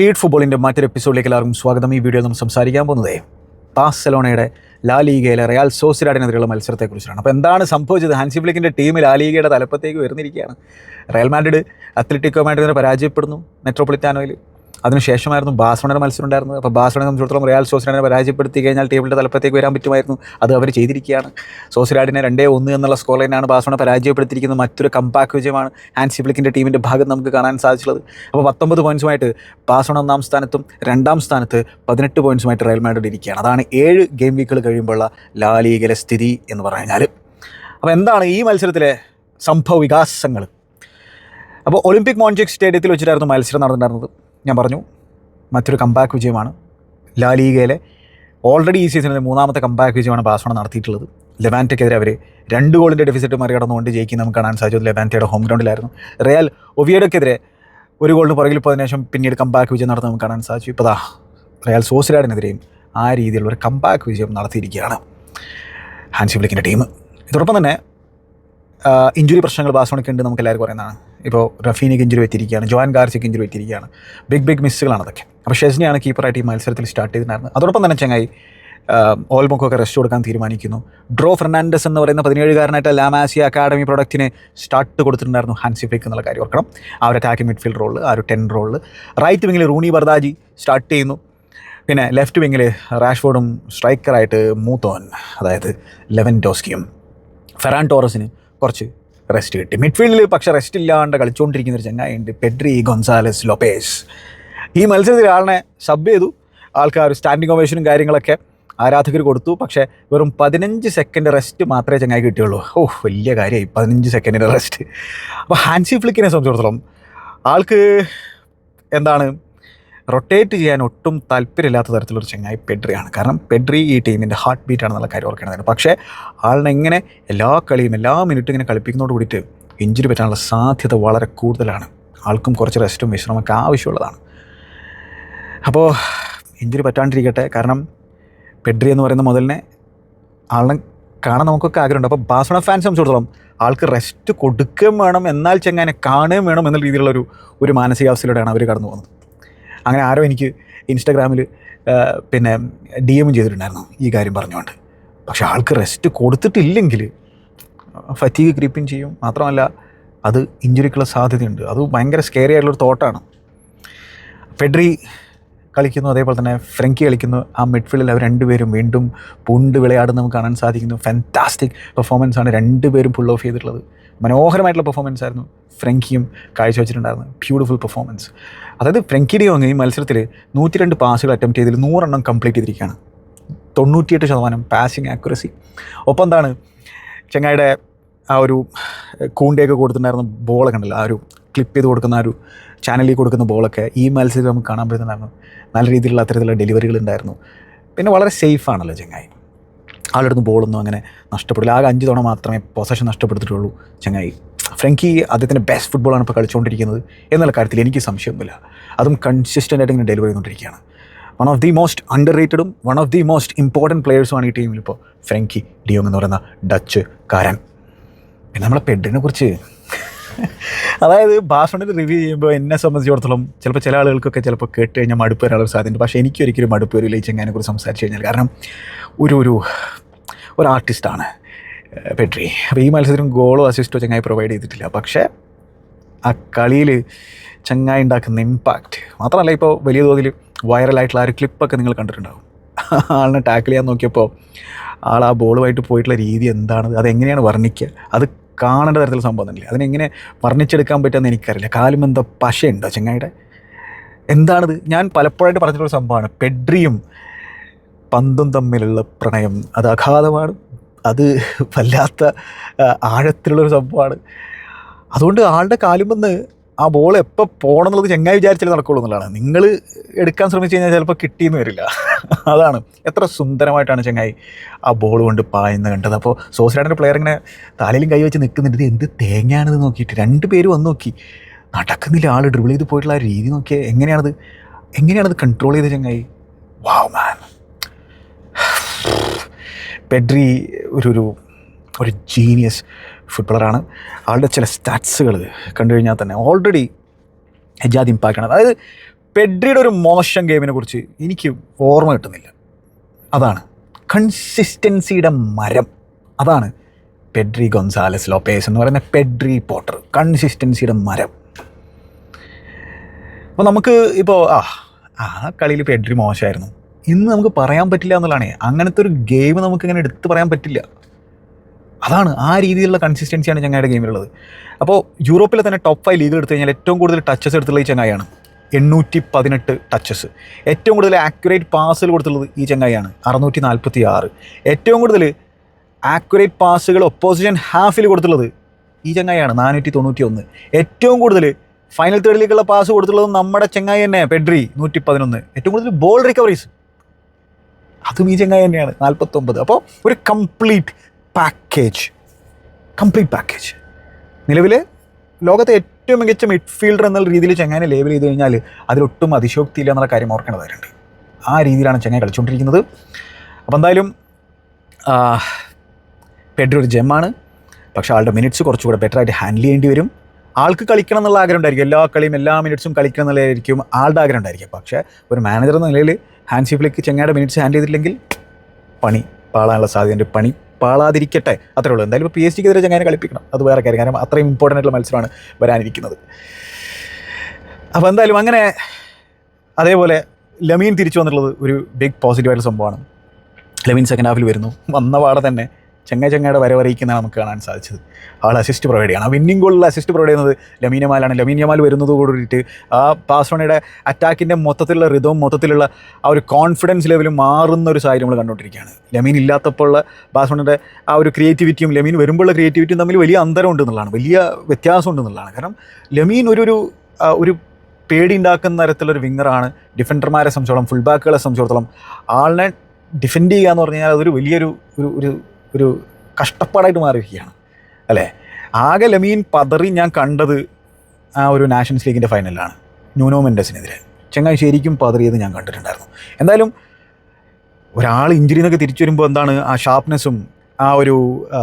Feed ഫുട്ബോളിന്റെ മറ്റൊരു എപ്പിസോഡിലേക്ക് എല്ലാവർക്കും സ്വാഗതം. ഈ വീഡിയോ നമ്മൾ സംസാരിക്കാൻ പോകുന്നത് ബാഴ്സലോണയുടെ ലാ ലീഗയിലെ റയൽ സോസിഡാഡിനെതിരെയുള്ള മത്സരത്തെക്കുറിച്ചാണ്. അപ്പോൾ എന്താണ് സംഭവിച്ചത്? ഹാൻസി ഫ്ലിക്കിന്റെ ടീം ലാ ലീഗയുടെ തലപ്പത്തേക്ക് വരുന്നിരിക്കുകയാണ് റയൽ മാഡ്രിഡ് അത്ലറ്റിക്കോ മാഡ്രിഡിനെ പരാജയപ്പെടുന്നു. മെട്രോപൊളിറ്റാനോയിൽ അതിനുശേഷമായിരുന്നു ബാസോണയുടെ മത്സരം ഉണ്ടായിരുന്നത്. അപ്പോൾ ബാസോണെ സംബന്ധിച്ചിടത്തോളം റിയാൽ സോസിനെ പരാജയപ്പെടുത്തി കഴിഞ്ഞാൽ ടീമിന്റെ തലപ്പത്തേക്ക് വരാൻ പറ്റുമായിരുന്നു. അത് അവർ ചെയ്തിരിക്കുകയാണ്. സോസിലാഡിനെ രണ്ടേ ഒന്ന് എന്നുള്ള സ്കോർ ലൈനാണ് ബാസോണെ പരാജയപ്പെടുത്തിയിരിക്കുന്നത്. മറ്റൊരു കമ്പാക്ക് വിജയമാണ് ഹാൻസി ഫ്ലിക്കിന്റെ ടീമിന്റെ ഭാഗം നമുക്ക് കാണാൻ സാധിച്ചുള്ളത് അപ്പോൾ പത്തൊമ്പത് പോയിൻസുമായിട്ട് ബാസോണ ഒന്നാം സ്ഥാനത്തും രണ്ടാം സ്ഥാനത്ത് പതിനെട്ട് പോയിൻസുമായിട്ട് റയൽ മാഡ്രിഡ് ഇരിക്കുകയാണ്. അതാണ് ഏഴ് ഗെയിം വീക്കുകൾ കഴിയുമ്പോഴുള്ള ലാ ലീഗിലെ സ്ഥിതി എന്ന് പറഞ്ഞാൽ അപ്പോൾ എന്താണ് ഈ മത്സരത്തിലെ സംഭവ വികാസങ്ങൾ അപ്പോൾ ഒളിമ്പിക് മോൺജിക് സ്റ്റേഡിയത്തിൽ വെച്ചിട്ടായിരുന്നു മത്സരം നടന്നിട്ടുണ്ടായിരുന്നത്. ഞാൻ പറഞ്ഞു മറ്റൊരു കമ്പാക്ക് വിജയമാണ്. ലാ ലീഗയിലെ ഓൾറെഡി ഈ സീസണിലെ മൂന്നാമത്തെ കമ്പാക്ക് വിജയമാണ് ബാഴ്സലോണ നടത്തിയിട്ടുള്ളത്. ലെവാന്റയ്ക്കെതിരെ അവർ രണ്ട് ഗോളിന്റെ ഡെഫിസിറ്റ് മറികടന്നുകൊണ്ട് ജയിക്കും നമുക്ക് കാണാൻ സാധിച്ചത് ലെവാന്റയുടെ ഹോം ഗ്രൗണ്ടിലായിരുന്നു റയൽ ഒവിയഡോക്കെതിരെ ഒരു ഗോളിന് പുറകിൽ പോയതിനു ശേഷം പിന്നീട് കമ്പാക്ക് വിജയം നടത്താൻ നമുക്ക് കാണാൻ സാധിച്ചു. ഇപ്പോൾ ദാ റയൽ സോസിലാഡിനെതിരെയും ആ രീതിയിലുള്ള ഒരു കമ്പാക്ക് വിജയം നടത്തിയിരിക്കുകയാണ് ഹാൻസി ബ്ലിക്കിന്റെ ടീം ഇതോടൊപ്പം തന്നെ ഇഞ്ചുറി പ്രശ്നങ്ങൾ ബാസോണിക്ക് ഉണ്ട് നമുക്ക് എല്ലാവർക്കും പറയുന്നതാണ് ഇപ്പോൾ റഫീനിക്ക് ഇഞ്ചുറി പറ്റിയിരിക്കുകയാണ് ജോൻ ഗാർസിക്ക് ഇഞ്ചുറി പറ്റിയിരിക്കുകയാണ് ബിഗ് ബിഗ് മിസ്സുകളാണ് അതൊക്കെ. അപ്പോൾ ഷെസ്നിയാണ് കീപ്പറായിട്ട് ഈ മത്സരത്തിൽ സ്റ്റാർട്ട് ചെയ്തിട്ടുണ്ടായിരുന്നത്. അതോടൊപ്പം തന്നെ ചങ്ങായി ഓൾമൊക്കൊക്കെ റെസ്റ്റ് കൊടുക്കാൻ തീരുമാനിക്കുന്നു. ഡ്രോ ഫെർണാൻഡസ് എന്ന് പറയുന്ന പതിനേഴുകാരനായിട്ട് ലാമാസിയ അക്കാഡമി പ്രൊഡക്റ്റിന് സ്റ്റാർട്ട് കൊടുത്തിട്ടുണ്ടായിരുന്നു ഹാൻസി ഫ്ലിക്ക് എന്നുള്ള കാര്യം ഓർക്കണം. ആ ഒരു അറ്റാക്കിംഗ് മിഡ്ഫീൽഡ് റോളിൽ ആ ഒരു ടെൻ റോളിൽ റൈറ്റ് വിങ്ങിൽ റൂണി ബർദാജി സ്റ്റാർട്ട് ചെയ്യുന്നു. പിന്നെ ലെഫ്റ്റ് വിങ്ങിൽ റാഷ്ഫോർഡും സ്ട്രൈക്കറായിട്ട് മൂത്തോൻ അതായത് ലെവൻ ടോസ്കിയും ഫെറാൻ ടോറസിന് കുറച്ച് റെസ്റ്റ് കിട്ടി. മിഡ്ഫീൽഡിൽ പക്ഷേ റെസ്റ്റ് ഇല്ലാണ്ട് കളിച്ചുകൊണ്ടിരിക്കുന്ന ഒരു ചങ്ങായുണ്ട് പെഡ്രി ഗൊൻസാലസ് ലൊപ്പേസ് ഈ മത്സരത്തിൽ ആളിനെ സബ് ചെയ്തു. ആൾക്കാർ സ്റ്റാൻഡിങ് ഒവേഷനും കാര്യങ്ങളൊക്കെ ആരാധകർ കൊടുത്തു. പക്ഷേ വെറും പതിനഞ്ച് സെക്കൻഡ് റെസ്റ്റ് മാത്രമേ ചങ്ങായി കിട്ടിയുള്ളൂ. ഓ വലിയ കാര്യമായി. പതിനഞ്ച് സെക്കൻഡിന്റെ റെസ്റ്റ് അപ്പോൾ ഹാൻസി ഫ്ലിക്കിനെ സംബന്ധിച്ചിടത്തോളം ആൾക്ക് എന്താണ് റൊട്ടേറ്റ് ചെയ്യാൻ ഒട്ടും താല്പര്യമില്ലാത്ത തരത്തിലൊരു ചങ്ങായി പെഡ്രിയാണ് കാരണം പെഡ്രി ഈ ടീമിന്റെ ഹാർട്ട് ബീറ്റ് ആണെന്നുള്ള കാര്യം ഓർക്കേണ്ടതാണ്. പക്ഷേ ആളിനെ എങ്ങനെ എല്ലാ കളിയും എല്ലാ മിനിറ്റും ഇങ്ങനെ കളിപ്പിക്കുന്നതോട് കൂടിയിട്ട് ഇഞ്ചുറി പറ്റാനുള്ള സാധ്യത വളരെ കൂടുതലാണ്. ആൾക്കും കുറച്ച് റെസ്റ്റും വിശ്രമമൊക്കെ ആവശ്യമുള്ളതാണ്. അപ്പോൾ ഇഞ്ചുറി പറ്റാണ്ടിരിക്കട്ടെ. കാരണം പെഡ്രി എന്ന് പറയുന്ന മുതലിനെ ആളിനെ കാണാൻ നമുക്കൊക്കെ ആഗ്രഹമുണ്ട്. അപ്പോൾ ബാസണ ഫാൻസ് സംബന്ധിച്ചിടത്തോളം ആൾക്ക് റെസ്റ്റ് കൊടുക്കുകയും വേണം എന്നാൽ ചെങ്ങാനെ കാണുകയും വേണം എന്നുള്ള രീതിയിലുള്ള ഒരു ഒരു മാനസികാവസ്ഥയിലൂടെയാണ് അവർ കടന്നു പോകുന്നത് അങ്ങനെ ആരോ എനിക്ക് ഇൻസ്റ്റാഗ്രാമിൽ പിന്നെ ഡി എം ചെയ്തിട്ടുണ്ടായിരുന്നു ഈ കാര്യം പറഞ്ഞുകൊണ്ട്. പക്ഷെ ആൾക്ക് റെസ്റ്റ് കൊടുത്തിട്ടില്ലെങ്കിൽ ഫറ്റീഗ് ക്രീപ്പിങ് ചെയ്യും. മാത്രമല്ല അത് ഇഞ്ചുറിക്കുള്ള സാധ്യതയുണ്ട്. അത് ഭയങ്കര സ്കേറി ആയിട്ടുള്ളൊരു തോട്ടാണ് ഫെഡ്രി കളിക്കുന്നു അതേപോലെ തന്നെ ഫ്രങ്കി കളിക്കുന്നു. ആ മിഡ്ഫീൽഡിൽ അവർ രണ്ടുപേരും വീണ്ടും പൂണ്ട് വിളയാടുന്ന നമുക്ക് കാണാൻ സാധിക്കുന്നു. ഫാന്റാസ്റ്റിക് പെർഫോമൻസ് ആണ് രണ്ടുപേരും ഫുൾ ഓഫ് ചെയ്തിട്ടുള്ളത്. മനോഹരമായിട്ടുള്ള പെർഫോമൻസ് ആയിരുന്നു ഫ്രങ്കിയും കാഴ്ചവെച്ചിട്ടുണ്ടായിരുന്നത്. ബ്യൂട്ടിഫുൾ പെർഫോമൻസ് അതായത് ഫ്രങ്കി ഡിയോങ് ഈ മത്സരത്തിൽ നൂറ്റി രണ്ട് പാസുകൾ അറ്റംപ്റ്റ് ചെയ്തതിൽ നൂറെണ്ണം കംപ്ലീറ്റ് ചെയ്തിരിക്കുകയാണ്. തൊണ്ണൂറ്റിയെട്ട് ശതമാനം പാസിങ് ആക്യുറസി ഒപ്പം എന്താണ് ചെങ്ങായിയുടെ ആ ഒരു കൂണ്ടയൊക്കെ കൊടുത്തിട്ടുണ്ടായിരുന്ന ബോളൊക്കെ ഉണ്ടല്ലോ ആ ഒരു ക്ലിപ്പ് ചെയ്ത് കൊടുക്കുന്ന ആ ഒരു ചാനലിൽ കൊടുക്കുന്ന ബോളൊക്കെ ഈ മത്സരത്തിൽ നമുക്ക് കാണാൻ പറ്റുന്നുണ്ടായിരുന്നു. നല്ല രീതിയിലുള്ള അത്തരത്തിലുള്ള ഡെലിവറികൾ ഉണ്ടായിരുന്നു. പിന്നെ വളരെ സേഫ് ആണല്ലോ ചെങ്ങായി. ആളുടെ അടുത്ത് ബോളൊന്നും അങ്ങനെ നഷ്ടപ്പെടില്ല. ആകെ അഞ്ച് തവണ മാത്രമേ പൊസഷൻ നഷ്ടപ്പെടുത്തിയിട്ടുള്ളൂ ചങ്ങായി. ഫ്രങ്കി അദ്ദേഹത്തിന്റെ ബെസ്റ്റ് ഫുട്ബോളാണ് ഇപ്പോൾ കളിച്ചുകൊണ്ടിരിക്കുന്നത് എന്നുള്ള കാര്യത്തിൽ എനിക്ക് സംശയമൊന്നുമില്ല അതും കൺസിസ്റ്റന്റ് ആയിട്ട് ഇങ്ങനെ ഡെലിവറി ചെയ്തുകൊണ്ടിരിക്കുകയാണ്. വൺ ഓഫ് ദി മോസ്റ്റ് അണ്ടർ റേറ്റഡും one of the most important പ്ലെയേഴ്സുമാണ് ഈ ടീമിൽ ഇപ്പോൾ ഫ്രങ്കി ഡിയോങ് എന്ന് പറയുന്ന ഡച്ച് കാരൻ. പിന്നെ നമ്മളെ പെഡിനെ കുറിച്ച്. അതായത് ഭാഷണിൽ റിവ്യൂ ചെയ്യുമ്പോൾ എന്നെ സംബന്ധിച്ചിടത്തോളം ചിലപ്പോൾ ചില ആളുകൾക്കൊക്കെ ചിലപ്പോൾ കേട്ട് കഴിഞ്ഞാൽ മടുപ്പ് വരാനുള്ള സാധ്യതയുണ്ട്. പക്ഷേ എനിക്കൊരിക്കലും മടുപ്പ് വരില്ല ഈ ചെങ്ങാനെ കുറിച്ച് സംസാരിച്ച് കഴിഞ്ഞാൽ. കാരണം ഒരു ഒരു ഒരു ആർട്ടിസ്റ്റാണ് പെട്രി അപ്പോൾ ഈ മത്സരത്തിലും ഗോളോ അസിസ്റ്റോ ചങ്ങായി പ്രൊവൈഡ് ചെയ്തിട്ടില്ല. പക്ഷേ ആ കളിയിൽ ചങ്ങായി ഉണ്ടാക്കുന്ന ഇമ്പാക്റ്റ് മാത്രമല്ല ഇപ്പോൾ വലിയ തോതിൽ വൈറലായിട്ടുള്ള ആ ഒരു ക്ലിപ്പൊക്കെ നിങ്ങൾ കണ്ടിട്ടുണ്ടാകും ആളിനെ ടാക്കിൾ ചെയ്യാൻ നോക്കിയപ്പോൾ ആൾ ആ ബോളുമായിട്ട് പോയിട്ടുള്ള രീതി എന്താണ്? അതെങ്ങനെയാണ് വർണിക്കുക? അത് കാണേണ്ട തരത്തിലുള്ള സംഭവം തന്നെയല്ലേ അതിനെങ്ങനെ വർണിച്ചെടുക്കാൻ പറ്റുമെന്ന് എനിക്കറിയില്ല. കാലും എന്തോ പശയുണ്ടോ ചങ്ങായിയുടെ എന്താണിത്? ഞാൻ പലപ്പോഴായിട്ട് പറഞ്ഞിട്ടുള്ള സംഭവമാണ്. പെഡ്രിയും പന്തും തമ്മിലുള്ള പ്രണയം. അത് അഗാധമാണ്. അത് വല്ലാത്ത ആഴത്തിലുള്ളൊരു സംഭവമാണ്. അതുകൊണ്ട് ആളുടെ കാലുമെന്ന് ആ ബോൾ എപ്പോൾ പോകണം എന്നുള്ളത് ചെങ്ങായി വിചാരിച്ചാലേ നടക്കുള്ളൂ എന്നുള്ളതാണ്. നിങ്ങൾ എടുക്കാൻ ശ്രമിച്ചു കഴിഞ്ഞാൽ ചിലപ്പോൾ കിട്ടിയെന്ന് വരില്ല. അതാണ്. എത്ര സുന്ദരമായിട്ടാണ് ചെങ്ങായി ആ ബോൾ കൊണ്ട് പായുന്ന കണ്ടത്. അപ്പോൾ സോസിലാഡിന്റെ പ്ലെയർ ഇങ്ങനെ തലയിലും കൈ വെച്ച് നിൽക്കുന്നുണ്ട്. ഇത് എന്ത് തേങ്ങയാണെന്ന് നോക്കിയിട്ട്? രണ്ട് പേര് വന്ന് നോക്കി. നടക്കുന്നില്ല ആൾ ഡ്രിബിൾ ചെയ്ത് പോയിട്ടുള്ള ആ രീതി നോക്കിയാൽ എങ്ങനെയാണത്? എങ്ങനെയാണത് കൺട്രോൾ ചെയ്ത് ചെങ്ങായി? വാവ് മാൻ പെഡ്രി ഒരു ഒരു ഒരു ജീനിയസ് ഫുട്ബോളറാണ് ആളുടെ ചില സ്റ്റാറ്റ്സുകൾ കണ്ടു കഴിഞ്ഞാൽ തന്നെ ഓൾറെഡി ഹെജാദ് ഇമ്പാക്റ്റാണ്. അതായത് പെഡ്രിയുടെ ഒരു മോശം ഗെയിമിനെ കുറിച്ച് എനിക്ക് ഓർമ്മ കിട്ടുന്നില്ല. അതാണ്. കൺസിസ്റ്റൻസിയുടെ മരം. അതാണ് പെഡ്രി ഗൊൻസാലസ് ലോപ്പേസ് എന്ന് പറയുന്ന പെഡ്രി പോട്ടർ. കൺസിസ്റ്റൻസിയുടെ മരം. അപ്പോൾ നമുക്ക് ഇപ്പോൾ ആ ആ കളിയിൽ പെഡ്രി മോശമായിരുന്നു. ഇന്ന് നമുക്ക് പറയാൻ പറ്റില്ല എന്നുള്ളതാണ്. അങ്ങനത്തെ ഒരു ഗെയിം നമുക്ക് ഇങ്ങനെ എടുത്ത് പറയാൻ പറ്റില്ല. അതാണ് ആ രീതിയിലുള്ള കൺസിസ്റ്റൻസിയാണ് ചങ്ങായിയുടെ ഗെയിമിലുള്ളത് അപ്പോൾ യൂറോപ്പിലെ തന്നെ ടോപ്പ് ഫൈവ് ലീഗിൽ എടുത്തു കഴിഞ്ഞാൽ ഏറ്റവും കൂടുതൽ ടച്ചസ് എടുത്തുള്ള ഈ ചങ്ങായിയാണ്. എണ്ണൂറ്റി പതിനെട്ട് ടച്ചസ് ഏറ്റവും കൂടുതൽ ആക്യുറേറ്റ് പാസുകൾ കൊടുത്തുള്ളത് ഈ ചങ്ങായിയാണ്. അറുന്നൂറ്റി നാൽപ്പത്തി ആറ് ഏറ്റവും കൂടുതൽ ആക്യുറേറ്റ് പാസുകൾ ഒപ്പോസിഷൻ ഹാഫിൽ കൊടുത്തുള്ളത് ഈ ചങ്ങായിയാണ്. നാനൂറ്റി തൊണ്ണൂറ്റി ഒന്ന് ഏറ്റവും കൂടുതൽ ഫൈനൽ തേർഡിലേക്കുള്ള പാസ് കൊടുത്തുള്ളത് നമ്മുടെ ചങ്ങായി തന്നെ പെഡ്രി നൂറ്റി പതിനൊന്ന് ഏറ്റവും കൂടുതൽ ബോൾ റിക്കവറീസ് അതും ഈ ചങ്ങായി തന്നെയാണ് നാൽപ്പത്തൊമ്പത് അപ്പോൾ ഒരു കംപ്ലീറ്റ് പാക്കേജ് കംപ്ലീറ്റ് പാക്കേജ് നിലവിൽ ലോകത്തെ ഏറ്റവും മികച്ച മിഡ്ഫീൽഡർ എന്നുള്ള രീതിയിൽ ചങ്ങാനെ ലേബൽ ചെയ്ത് കഴിഞ്ഞാൽ അതിലൊട്ടും അതിശോക്തി ഇല്ല എന്നുള്ള കാര്യം ഓർക്കേണ്ടതായിട്ടുണ്ട് ആ രീതിയിലാണ് ചങ്ങായി കളിച്ചുകൊണ്ടിരിക്കുന്നത്. അപ്പോൾ എന്തായാലും പെഡ്രി ഒരു ജെമ്മാണ് പക്ഷേ ആളുടെ മിനിറ്റ്സ് കുറച്ചുകൂടെ ബെറ്റർ ആയിട്ട് ഹാൻഡിൽ ചെയ്യേണ്ടി വരും. ആൾക്ക് കളിക്കണം എന്നുള്ള ആഗ്രഹം ഉണ്ടായിരിക്കും. എല്ലാ കളിയും എല്ലാ മിനിറ്റ്സും കളിക്കണം എന്നുള്ളതായിരിക്കും ആളുടെ ആഗ്രഹം ഉണ്ടായിരിക്കും. പക്ഷേ ഒരു മാനേജർ എന്ന നിലയിൽ ഹാൻസി ഫ്ലിക്ക് ചെങ്ങയുടെ മിനിറ്റ്സ് ഹാൻഡ് ചെയ്തിട്ടില്ലെങ്കിൽ പണി പാളാനുള്ള സാധ്യതയുണ്ട് പണി പാളാതിരിക്കട്ടെ. അത്രേ ഉള്ളൂ. എന്തായാലും ഇപ്പോൾ പി എസ് ജിക്കെതിരെ ചെങ്ങാനെ കളിപ്പിക്കണം. അത് വേറെ കാര്യം. കാരണം അത്രയും ഇമ്പോർട്ടന്റ് ആയിട്ടുള്ള മത്സരമാണ് വരാനിരിക്കുന്നത്. അപ്പോൾ എന്തായാലും അങ്ങനെ അതേപോലെ ലമീൻ തിരിച്ചു വന്നിട്ടുള്ളത് ഒരു ബിഗ് പോസിറ്റീവായിട്ടുള്ള സംഭവമാണ്. ലമീൻ സെക്കൻഡ് ഹാഫിൽ വരുന്നു. വന്ന പാടെ തന്നെ ചെങ്ങ ചെങ്ങയുടെ വരവറിയിക്കുന്നതാണ് നമുക്ക് കാണാൻ സാധിച്ചത്. ആൾ അസിസ്റ്റ് പ്രൊവൈഡ് ചെയ്യണം. ആ വിന്നിംഗ് ഗോളിൽ അസിസ്റ്റ് പ്രൊവൈഡ് ചെയ്യുന്നത് ലമീനമാലാണ് ലമീനമാൽ വരുന്നതോടുകൂടിയിട്ട് ആ ബാഴ്സലോണയുടെ അറ്റാക്കിന്റെ മൊത്തത്തിലുള്ള റിതവും മൊത്തത്തിലുള്ള ആ ഒരു കോൺഫിഡൻസ് ലെവലും മാറുന്ന ഒരു സാഹചര്യം നമ്മൾ കണ്ടുകൊണ്ടിരിക്കുകയാണ്. ലമീൻ ഇല്ലാത്തപ്പോൾ ഉള്ള ബാഴ്സലോണയുടെ ആ ഒരു ക്രിയേറ്റിവിറ്റിയും ലമീൻ വരുമ്പോഴുള്ള ക്രിയേറ്റിവിറ്റിയും തമ്മിൽ വലിയ അന്തരം ഉണ്ട് എന്നുള്ളതാണ്. വലിയ വ്യത്യാസം ഉണ്ട് എന്നുള്ളതാണ്. കാരണം ലമീൻ ഒരു ഒരു ഒരു പേടി ഉണ്ടാക്കുന്ന തരത്തിലൊരു വിങ്ങറാണ് ഡിഫൻഡർമാരെ സംബന്ധിച്ചോളം ഫുൾ ബാക്കുകളെ സംബന്ധിച്ചിടത്തോളം ആളിനെ ഡിഫെൻഡ് ചെയ്യുക എന്ന് പറഞ്ഞു കഴിഞ്ഞാൽ അതൊരു വലിയൊരു ഒരു ഒരു ഒരു കഷ്ടപ്പാടായിട്ട് മാറിയിരിക്കുകയാണ്. അല്ലേ? ആകെ ലമീൻ പതറി ഞാൻ കണ്ടത് ആ ഒരു നാഷൻസ് ലീഗിന്റെ ഫൈനലിലാണ് ന്യൂനോ മെൻഡസിനെതിരെ. ചെങ്ങായി ശരിക്കും പതറിയത് ഞാൻ കണ്ടിട്ടുണ്ടായിരുന്നു. എന്തായാലും ഒരാൾ ഇഞ്ചുറി എന്നൊക്കെ തിരിച്ചു വരുമ്പോൾ എന്താണ് ആ ഷാർപ്നെസ്സും ആ ഒരു ആ,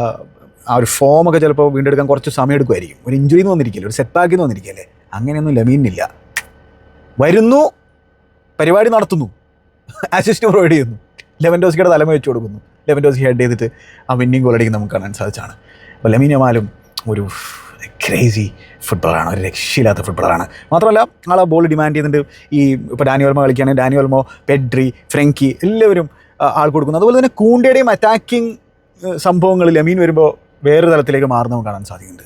ഒരു ഫോമൊക്കെ ചിലപ്പോൾ വീണ്ടെടുക്കാൻ കുറച്ച് സമയം എടുക്കുമായിരിക്കും. ഒരു ഇഞ്ചുറി എന്ന് വന്നിരിക്കില്ല ഒരു സെറ്റ് എന്ന് വന്നിരിക്കല്ലേ അങ്ങനെയൊന്നും ലമീനില്ല വരുന്നു പരിപാടി നടത്തുന്നു. അസിസ്റ്റ് പ്രൊവൈഡ് ചെയ്യുന്നു. ലെവൻഡോസിയുടെ തലമ വെച്ച് കൊടുക്കുന്നു. ലെവൻഡോസി ഹെഡ് ചെയ്തിട്ട് ആ വിന്നിങ് ഗോൾ അടിക്കുന്ന നമുക്ക് കാണാൻ സാധിച്ചാണ് അപ്പോൾ ലമീൻ യമാലും ഒരു ക്രേസി ഫുട്ബോളാണ് ഒരു രക്ഷയില്ലാത്ത ഫുട്ബോളാണ് മാത്രമല്ല ആൾ ആ ബോൾ ഡിമാൻഡ് ചെയ്യുന്നുണ്ട്. ഈ ഇപ്പോൾ ഡാനിയോൽമോ കളിക്കുകയാണെങ്കിൽ ഡാനിയോൽമോ പെഡ്രി ഫ്രെങ്കി എല്ലാവരും ആൾ കൊടുക്കുന്നു. അതുപോലെ തന്നെ കൂണ്ടയുടെയും അറ്റാക്കിംഗ് സംഭവങ്ങൾ ലമീൻ വരുമ്പോൾ വേറൊരു തലത്തിലേക്ക് മാറുന്ന നമുക്ക് കാണാൻ സാധിക്കുന്നുണ്ട്.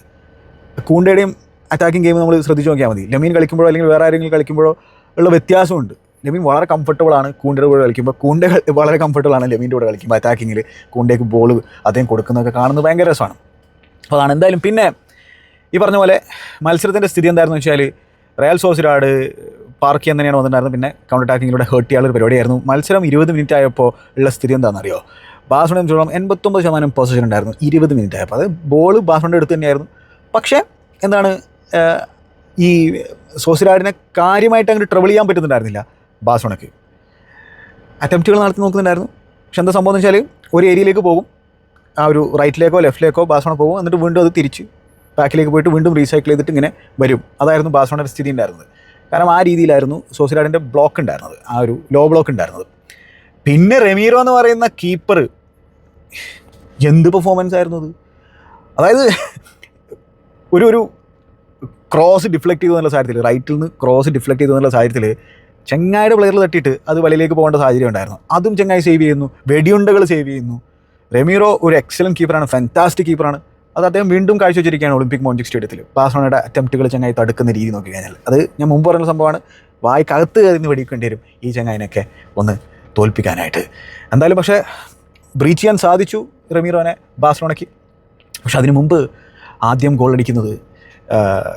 കൂണ്ടയുടെയും അറ്റാക്കിംഗ് ഗെയിം നമ്മൾ ശ്രദ്ധിച്ച് നോക്കിയാൽ മതി. ലമീൻ കളിക്കുമ്പോഴോ അല്ലെങ്കിൽ വേറെ ആരെങ്കിലും കളിക്കുമ്പോഴോ ഉള്ള വ്യത്യാസമുണ്ട്. ലമീൻ വളരെ കംഫർട്ടബിൾ ആണ്. കൂണ്ടയുടെ കൂടെ കളിക്കുമ്പോൾ കൂണ്ട വളരെ കംഫർട്ടബിൾ ആണ് ലെമിന്റെ കൂടെ കളിക്കുമ്പോൾ അറ്റാക്കിങ്ങിൽ കൂണ്ടയ്ക്ക് ബോൾ അദ്ദേഹം കൊടുക്കുന്നതൊക്കെ കാണുന്നത് ഭയങ്കര രസമാണ്. അപ്പോൾ അതാണ്. എന്തായാലും പിന്നെ ഈ പറഞ്ഞ പോലെ മത്സരത്തിന്റെ സ്ഥിതി എന്തായിരുന്നു വെച്ചാൽ റയൽ സോസിരാട് പാർക്ക് ചെയ്യാൻ തന്നെയാണ് വന്നിട്ടുണ്ടായിരുന്നത്? പിന്നെ കൗണ്ടർ അറ്റാക്കിങ്ങിലൂടെ ഹേർട്ട് ഒരു പരിപാടിയായിരുന്നു. മത്സരം ഇരുപത് മിനിറ്റ് ആയപ്പോൾ ഉള്ള സ്ഥിതി എന്താണെന്നറിയോ? ബാസ്ഫോണിനെ ചോളം എൺപത്തൊമ്പത് ശതമാനം പൊസിഷൻ ഉണ്ടായിരുന്നു ഇരുപത് മിനിറ്റ് ആയപ്പോൾ അത് ബോൾ ബാസ്ഫോണിന്റെ അടുത്ത് തന്നെയായിരുന്നു. പക്ഷേ എന്താണ് ഈ സോസിലാടിനെ കാര്യമായിട്ട് അങ്ങോട്ട് ട്രബിൾ ചെയ്യാൻ പറ്റുന്നുണ്ടായിരുന്നില്ല. ബാസ്ഫോണക്ക് അറ്റംപ്റ്റുകൾ നടത്തി നോക്കുന്നുണ്ടായിരുന്നു. പക്ഷെ എന്താ സംഭവം എന്ന് വെച്ചാൽ ഒരു ഏരിയയിലേക്ക് പോകും. ആ ഒരു റൈറ്റിലേക്കോ ലെഫ്റ്റിലേക്കോ ബാസോണ പോകും. എന്നിട്ട് വീണ്ടും അത് തിരിച്ച് ബാക്കിലേക്ക് പോയിട്ട് വീണ്ടും റീസൈക്കിൾ ചെയ്തിട്ട് ഇങ്ങനെ വരും. അതായിരുന്നു ബാസ്ഫോണയുടെ സ്ഥിതി ഉണ്ടായിരുന്നത്. കാരണം ആ രീതിയിലായിരുന്നു സോസിലാഡിന്റെ ബ്ലോക്ക് ഉണ്ടായിരുന്നത്. ആ ഒരു ലോ ബ്ലോക്ക് ഉണ്ടായിരുന്നത്. പിന്നെ റെമീറോ എന്ന് പറയുന്ന കീപ്പർ എന്ത് പെർഫോമൻസ് ആയിരുന്നു അത്? അതായത് ഒരു ഒരു ക്രോസ് ഡിഫ്ലക്റ്റ് ചെയ്തു എന്നുള്ള സാഹചര്യത്തിൽ റൈറ്റിൽ നിന്ന് ക്രോസ് ഡിഫ്ലക്റ്റ് ചെയ്തു എന്നുള്ള സാഹചര്യത്തിൽ ചെങ്ങായുടെ പ്ലെയറിൽ തട്ടിയിട്ട് അത് വലയിലേക്ക് പോകേണ്ട സാഹചര്യം ഉണ്ടായിരുന്നു. അതും ചെങ്ങായി സേവ് ചെയ്യുന്നു. വെടിയുണ്ടകൾ സേവ് ചെയ്യുന്നു. റെമീറോ ഒരു എക്സലന്റ് കീപ്പറാണ് ഫാന്റാസ്റ്റിക് കീപ്പറാണ് അത് അദ്ദേഹം വീണ്ടും കാഴ്ചവെച്ചിരിക്കുകയാണ് ഒളിമ്പിക് മോഞ്ചിക് സ്റ്റേഡിയത്തിൽ ബാഴ്സലോണയുടെ അറ്റംപ്റ്റുകൾ ചെങ്ങായി തടുക്കുന്ന രീതി നോക്കി കഴിഞ്ഞാൽ. അത് ഞാൻ മുമ്പ് പറഞ്ഞ സംഭവമാണ്. വായിക്കകത്ത് കയറി വെടിക്കേണ്ടി വരും. ഈ ചെങ്ങായിനൊക്കെ ഒന്ന് തോൽപ്പിക്കാനായിട്ട്. എന്തായാലും പക്ഷേ ബ്രീച്ച് ചെയ്യാൻ സാധിച്ചു റെമീറോനെ ബാഴ്സലോണയ്ക്ക്. പക്ഷെ അതിനു മുമ്പ് ആദ്യം ഗോൾ അടിക്കുന്നത്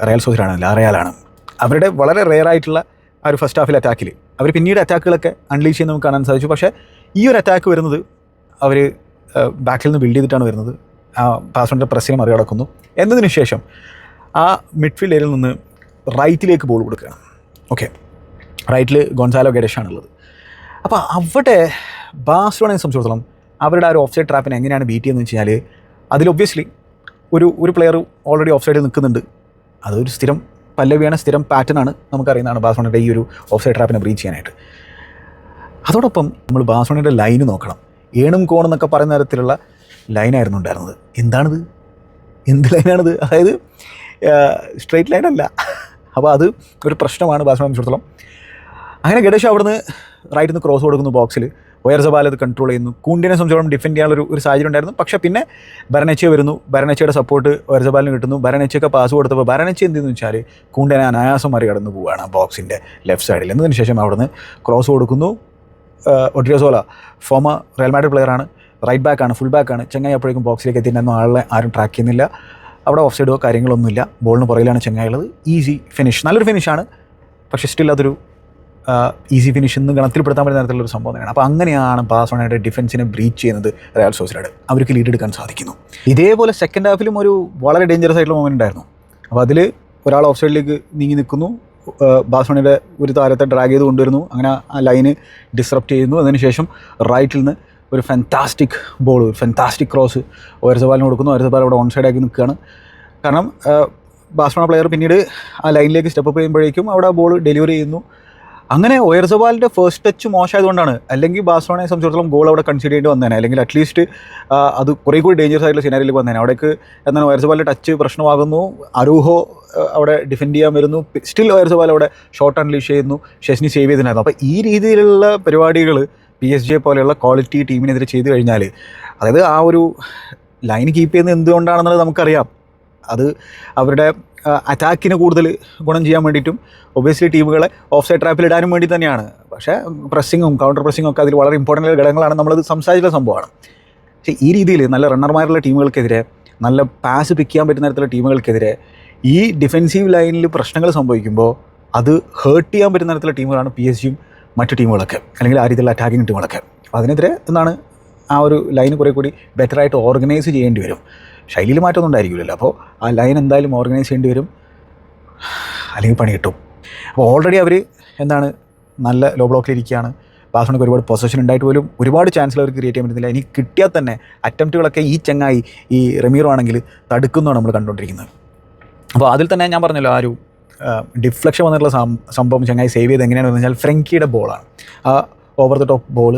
റയൽ സോസിലാണ് ലാറയാലാണ് അവരുടെ വളരെ റെയർ ആയിട്ടുള്ള ആ ഒരു ഫസ്റ്റ് ഹാഫിലെ അറ്റാക്കിൽ അവർ പിന്നീട് അറ്റാക്കുകളൊക്കെ അൺലീഷ് ചെയ്യുന്ന നമുക്ക് കാണാൻ സാധിച്ചു. പക്ഷേ ഈ ഒരു അറ്റാക്ക് വരുന്നത് അവർ ബാക്കിൽ നിന്ന് ബിൽഡ് ചെയ്തിട്ടാണ് വരുന്നത്. ആ പാസ്വേഡിന്റെ പ്രസ്സിനെ മറികടക്കുന്നു. എന്നതിന് ശേഷം ആ മിഡ്ഫീൽഡ് ഏരിയയിൽ നിന്ന് റൈറ്റിലേക്ക് ബോൾ കൊടുക്കുകയാണ്. ഓക്കെ റൈറ്റിൽ ഗോൺസാലോ ഗഡേഷാണുള്ളത് അപ്പോൾ അവിടെ ബാഴ്സലോണയെ സംബന്ധിച്ചിടത്തോളം അവരുടെ ആ ഒരു ഓഫ് സൈഡ് ട്രാപ്പിനെ എങ്ങനെയാണ് ബീറ്റ് ചെയ്യുന്നത് വെച്ച് കഴിഞ്ഞാൽ അതിൽ ഒബ്വിയസ്ലി ഒരു ഒരു പ്ലെയർ ഓൾറെഡി ഓഫ് സൈഡിൽ നിൽക്കുന്നുണ്ട്. അതൊരു സ്ഥിരം പല്ലവിയാണ് സ്ഥിരം പാറ്റേൺ ആണ് നമുക്കറിയുന്നതാണ് ബാസോണിന്റെ ഈ ഒരു ഓഫ് സൈഡ് ട്രാപ്പിനെ ബ്രീച്ച് ചെയ്യാനായിട്ട്. അതോടൊപ്പം നമ്മൾ ബാസോണിന്റെ ലൈന് നോക്കണം. ഏണും കോൺ എന്നൊക്കെ പറയുന്ന തരത്തിലുള്ള ലൈനായിരുന്നു ഉണ്ടായിരുന്നത്. എന്താണിത്? എന്ത് ലൈനാണിത് അതായത് സ്ട്രെയിറ്റ് ലൈനല്ല അപ്പോൾ അത് ഒരു പ്രശ്നമാണ് ബാസോണെ സംബന്ധിച്ചിടത്തോളം. അങ്ങനെ ഗണേഷ് അവിടുന്ന് റൈറ്റിൽ നിന്ന് ക്രോസ് കൊടുക്കുന്നു ബോക്സിൽ വയർസബാൽ അത് കൺട്രോൾ ചെയ്യുന്നു. കൂണ്ടിനെ സംബന്ധിച്ചോളം ഡിഫെൻഡ് ചെയ്യാനുള്ള ഒരു സാഹചര്യം ഉണ്ടായിരുന്നു. പക്ഷേ പിന്നെ ഭരണച്ചെ വരുന്നു. ഭരണച്ചയുടെ സപ്പോർട്ട് വയർസബാലിന് കിട്ടുന്നു. ഭരണച്ചയൊക്കെ പാസ് കൊടുത്തപ്പോൾ ഭരണച്ച എന്തെന്ന് വെച്ചാൽ കൂണ്ടിനെ അനായാസം മറികടന്ന് പോവുകയാണ് ബോക്സിന്റെ ലെഫ്റ്റ് സൈഡിൽ എന്നതിന് ശേഷം അവിടുന്ന് ക്രോസ് കൊടുക്കുന്നു. ഒഡ്രിയോസോല ഫോമ റയൽ മാഡ്രിഡ് പ്ലെയറാണ് റൈറ്റ് ബാക്കാണ് ഫുൾ ബാക്കാണ് ചെങ്ങായി അപ്പോഴേക്കും ബോക്സിലേക്ക് എത്തിയിട്ടുണ്ടായിരുന്നു ആളെ ആരും ട്രാക്ക് ചെയ്യുന്നില്ല. അവിടെ ഓഫ് സൈഡോ കാര്യങ്ങളൊന്നുമില്ല. ബോളിന് പുറകിലാണ് ചെങ്ങായുള്ളത് ഈസി ഫിനിഷ് നല്ലൊരു ഫിനിഷാണ് പക്ഷേ സ്റ്റിൽ അതൊരു ഈസി ഫിനിഷ് എന്ന് ഗണത്തിൽപ്പെടുത്താൻ പറ്റുന്ന തരത്തിലുള്ള ഒരു സംഭവം തന്നെയാണ്. അപ്പോൾ അങ്ങനെയാണ് ബാസോണയുടെ ഡിഫൻസിനെ ബ്രീച്ച് ചെയ്യുന്നത് റയൽ സോസിലാണ് അവർക്ക് ലീഡ് എടുക്കാൻ സാധിക്കുന്നു. ഇതേപോലെ സെക്കൻഡ് ഹാഫിലും ഒരു വളരെ ഡേഞ്ചറസ് ആയിട്ടുള്ള മൊമെന്റ് ഉണ്ടായിരുന്നു. അപ്പോൾ അതിൽ ഒരാൾ ഓഫ് സൈഡിലേക്ക് നീങ്ങി നിൽക്കുന്നു. ബാസോണിയുടെ ഒരു താരത്തെ ഡ്രാഗ് ചെയ്ത് കൊണ്ടുവരുന്നു. അങ്ങനെ ആ ലൈന് ഡിസ്റപ്റ്റ് ചെയ്യുന്നു. അതിനുശേഷം റൈറ്റിൽ നിന്ന് ഒരു ഫാന്റാസ്റ്റിക് ബോൾ ഒരു ഫാന്റാസ്റ്റിക് ക്രോസ് ഓരസബാലിന് കൊടുക്കുന്നു. ഓരസബാൽ അവിടെ ഓൺ സൈഡാക്കി നിൽക്കുകയാണ്. കാരണം ബാസ്മണ പ്ലെയർ പിന്നീട് ആ ലൈനിലേക്ക് സ്റ്റെപ്പ് അപ്പ് ചെയ്യുമ്പോഴേക്കും അവിടെ ബോൾ ഡെലിവറി ചെയ്യുന്നു. അങ്ങനെ ഒയർസബാലിന്റെ ഫസ്റ്റ് ടച്ച് മോശമായതുകൊണ്ടാണ്. അല്ലെങ്കിൽ ബാഴ്സലോണയെ സംബന്ധിച്ചിടത്തോളം ഗോൾ അവിടെ കൺസിഡർ ചെയ്യേണ്ടി വന്നേനെ. അല്ലെങ്കിൽ അറ്റ്ലീസ്റ്റ് അത് കുറേ കൂടി ഡേഞ്ചറസ് ആയിട്ടുള്ള സിനാരിയിലേക്ക് വന്നേനെ. അവിടേക്ക് എന്താണ് ഒയർസബാലിന്റെ ടച്ച് പ്രശ്നമാകുന്നു. അരൂഹോ അവിടെ ഡിഫെൻഡ് ചെയ്യാൻ വരുന്നു. സ്റ്റിൽ ഒയർസബാൽ അവിടെ ഷോർട്ട് അൺലീഷ് ചെയ്യുന്നു. ഷെസ്നി സേവ് ചെയ്തിട്ടുണ്ടായിരുന്നു. അപ്പോൾ ഈ രീതിയിലുള്ള പരിപാടികൾ പി എസ് ജെ പോലെയുള്ള ക്വാളിറ്റി ടീമിനെതിരെ ചെയ്തു കഴിഞ്ഞാൽ അതായത് ആ ഒരു ലൈൻ കീപ്പ് ചെയ്യുന്നത് എന്തുകൊണ്ടാണെന്നുള്ളത് നമുക്കറിയാം. അത് അവരുടെ അറ്റാക്കിന് കൂടുതൽ ഗുണം ചെയ്യാൻ വേണ്ടിയിട്ടും ഒബിയസ്ലി ടീമുകളെ ഓഫ് സൈഡ് ട്രാപ്പിൽ ഇടാനും വേണ്ടി തന്നെയാണ്. പക്ഷേ പ്രസ്സിങ്ങും കൗണ്ടർ പ്രസ്സിങ്ങും ഒക്കെ അതിൽ വളരെ ഇമ്പോർട്ടന്റ് ഘടകങ്ങളാണ് നമ്മളത് സംസാരിച്ച സംഭവമാണ്. പക്ഷേ ഈ രീതിയിൽ നല്ല റണ്ണർമാരുള്ള ടീമുകൾക്കെതിരെ നല്ല പാസ് പിക്ക് ചെയ്യാൻ പറ്റുന്ന തരത്തിലുള്ള ടീമുകൾക്കെതിരെ ഈ ഡിഫെൻസീവ് ലൈനിൽ പ്രശ്നങ്ങൾ സംഭവിക്കുമ്പോൾ അത് ഹേർട്ട് ചെയ്യാൻ പറ്റുന്ന തരത്തിലുള്ള ടീമുകളാണ് പി എസ് ജിയും മറ്റു ടീമുകളൊക്കെ അല്ലെങ്കിൽ ആ രീതിയിലുള്ള അറ്റാക്കിംഗ് ടീമുകളൊക്കെ അപ്പോൾ അതിനെതിരെ എന്താണ് ആ ഒരു ലൈൻ കുറേ കൂടി ബെറ്ററായിട്ട് ഓർഗനൈസ് ചെയ്യേണ്ടി വരും. ശൈലിയിൽ മാറ്റമൊന്നും ഉണ്ടായിരിക്കില്ലല്ലോ. അപ്പോൾ ആ ലൈൻ എന്തായാലും ഓർഗനൈസ് ചെയ്യേണ്ടി വരും. അല്ലെങ്കിൽ പണി കിട്ടും. അപ്പോൾ ഓൾറെഡി അവർ എന്താണ് നല്ല ലോ ബ്ലോക്കിലിരിക്കുകയാണ് ബാസണക്ക് ഒരുപാട് പൊസഷൻ ഉണ്ടായിട്ട് പോലും ഒരുപാട് ചാൻസിൽ അവർക്ക് ക്രിയേറ്റ് ചെയ്യാൻ പറ്റുന്നില്ല. ഇനി കിട്ടിയാൽ തന്നെ അറ്റംപ്റ്റുകളൊക്കെ ഈ ചെങ്ങായി ഈ റെമീറോ ആണെങ്കിൽ തടുക്കുന്നതാണ് നമ്മൾ കണ്ടുകൊണ്ടിരിക്കുന്നത്. അപ്പോൾ അതിൽ തന്നെ ഞാൻ പറഞ്ഞല്ലോ ആ ഒരു ഡിഫ്ലക്ഷൻ വന്നിട്ടുള്ള സംഭവം ചെങ്ങായി സേവ് ചെയ്ത് എങ്ങനെയാണെന്ന് വെച്ചാൽ ഫ്രങ്കിയുടെ ബോളാണ് ആ over the top ball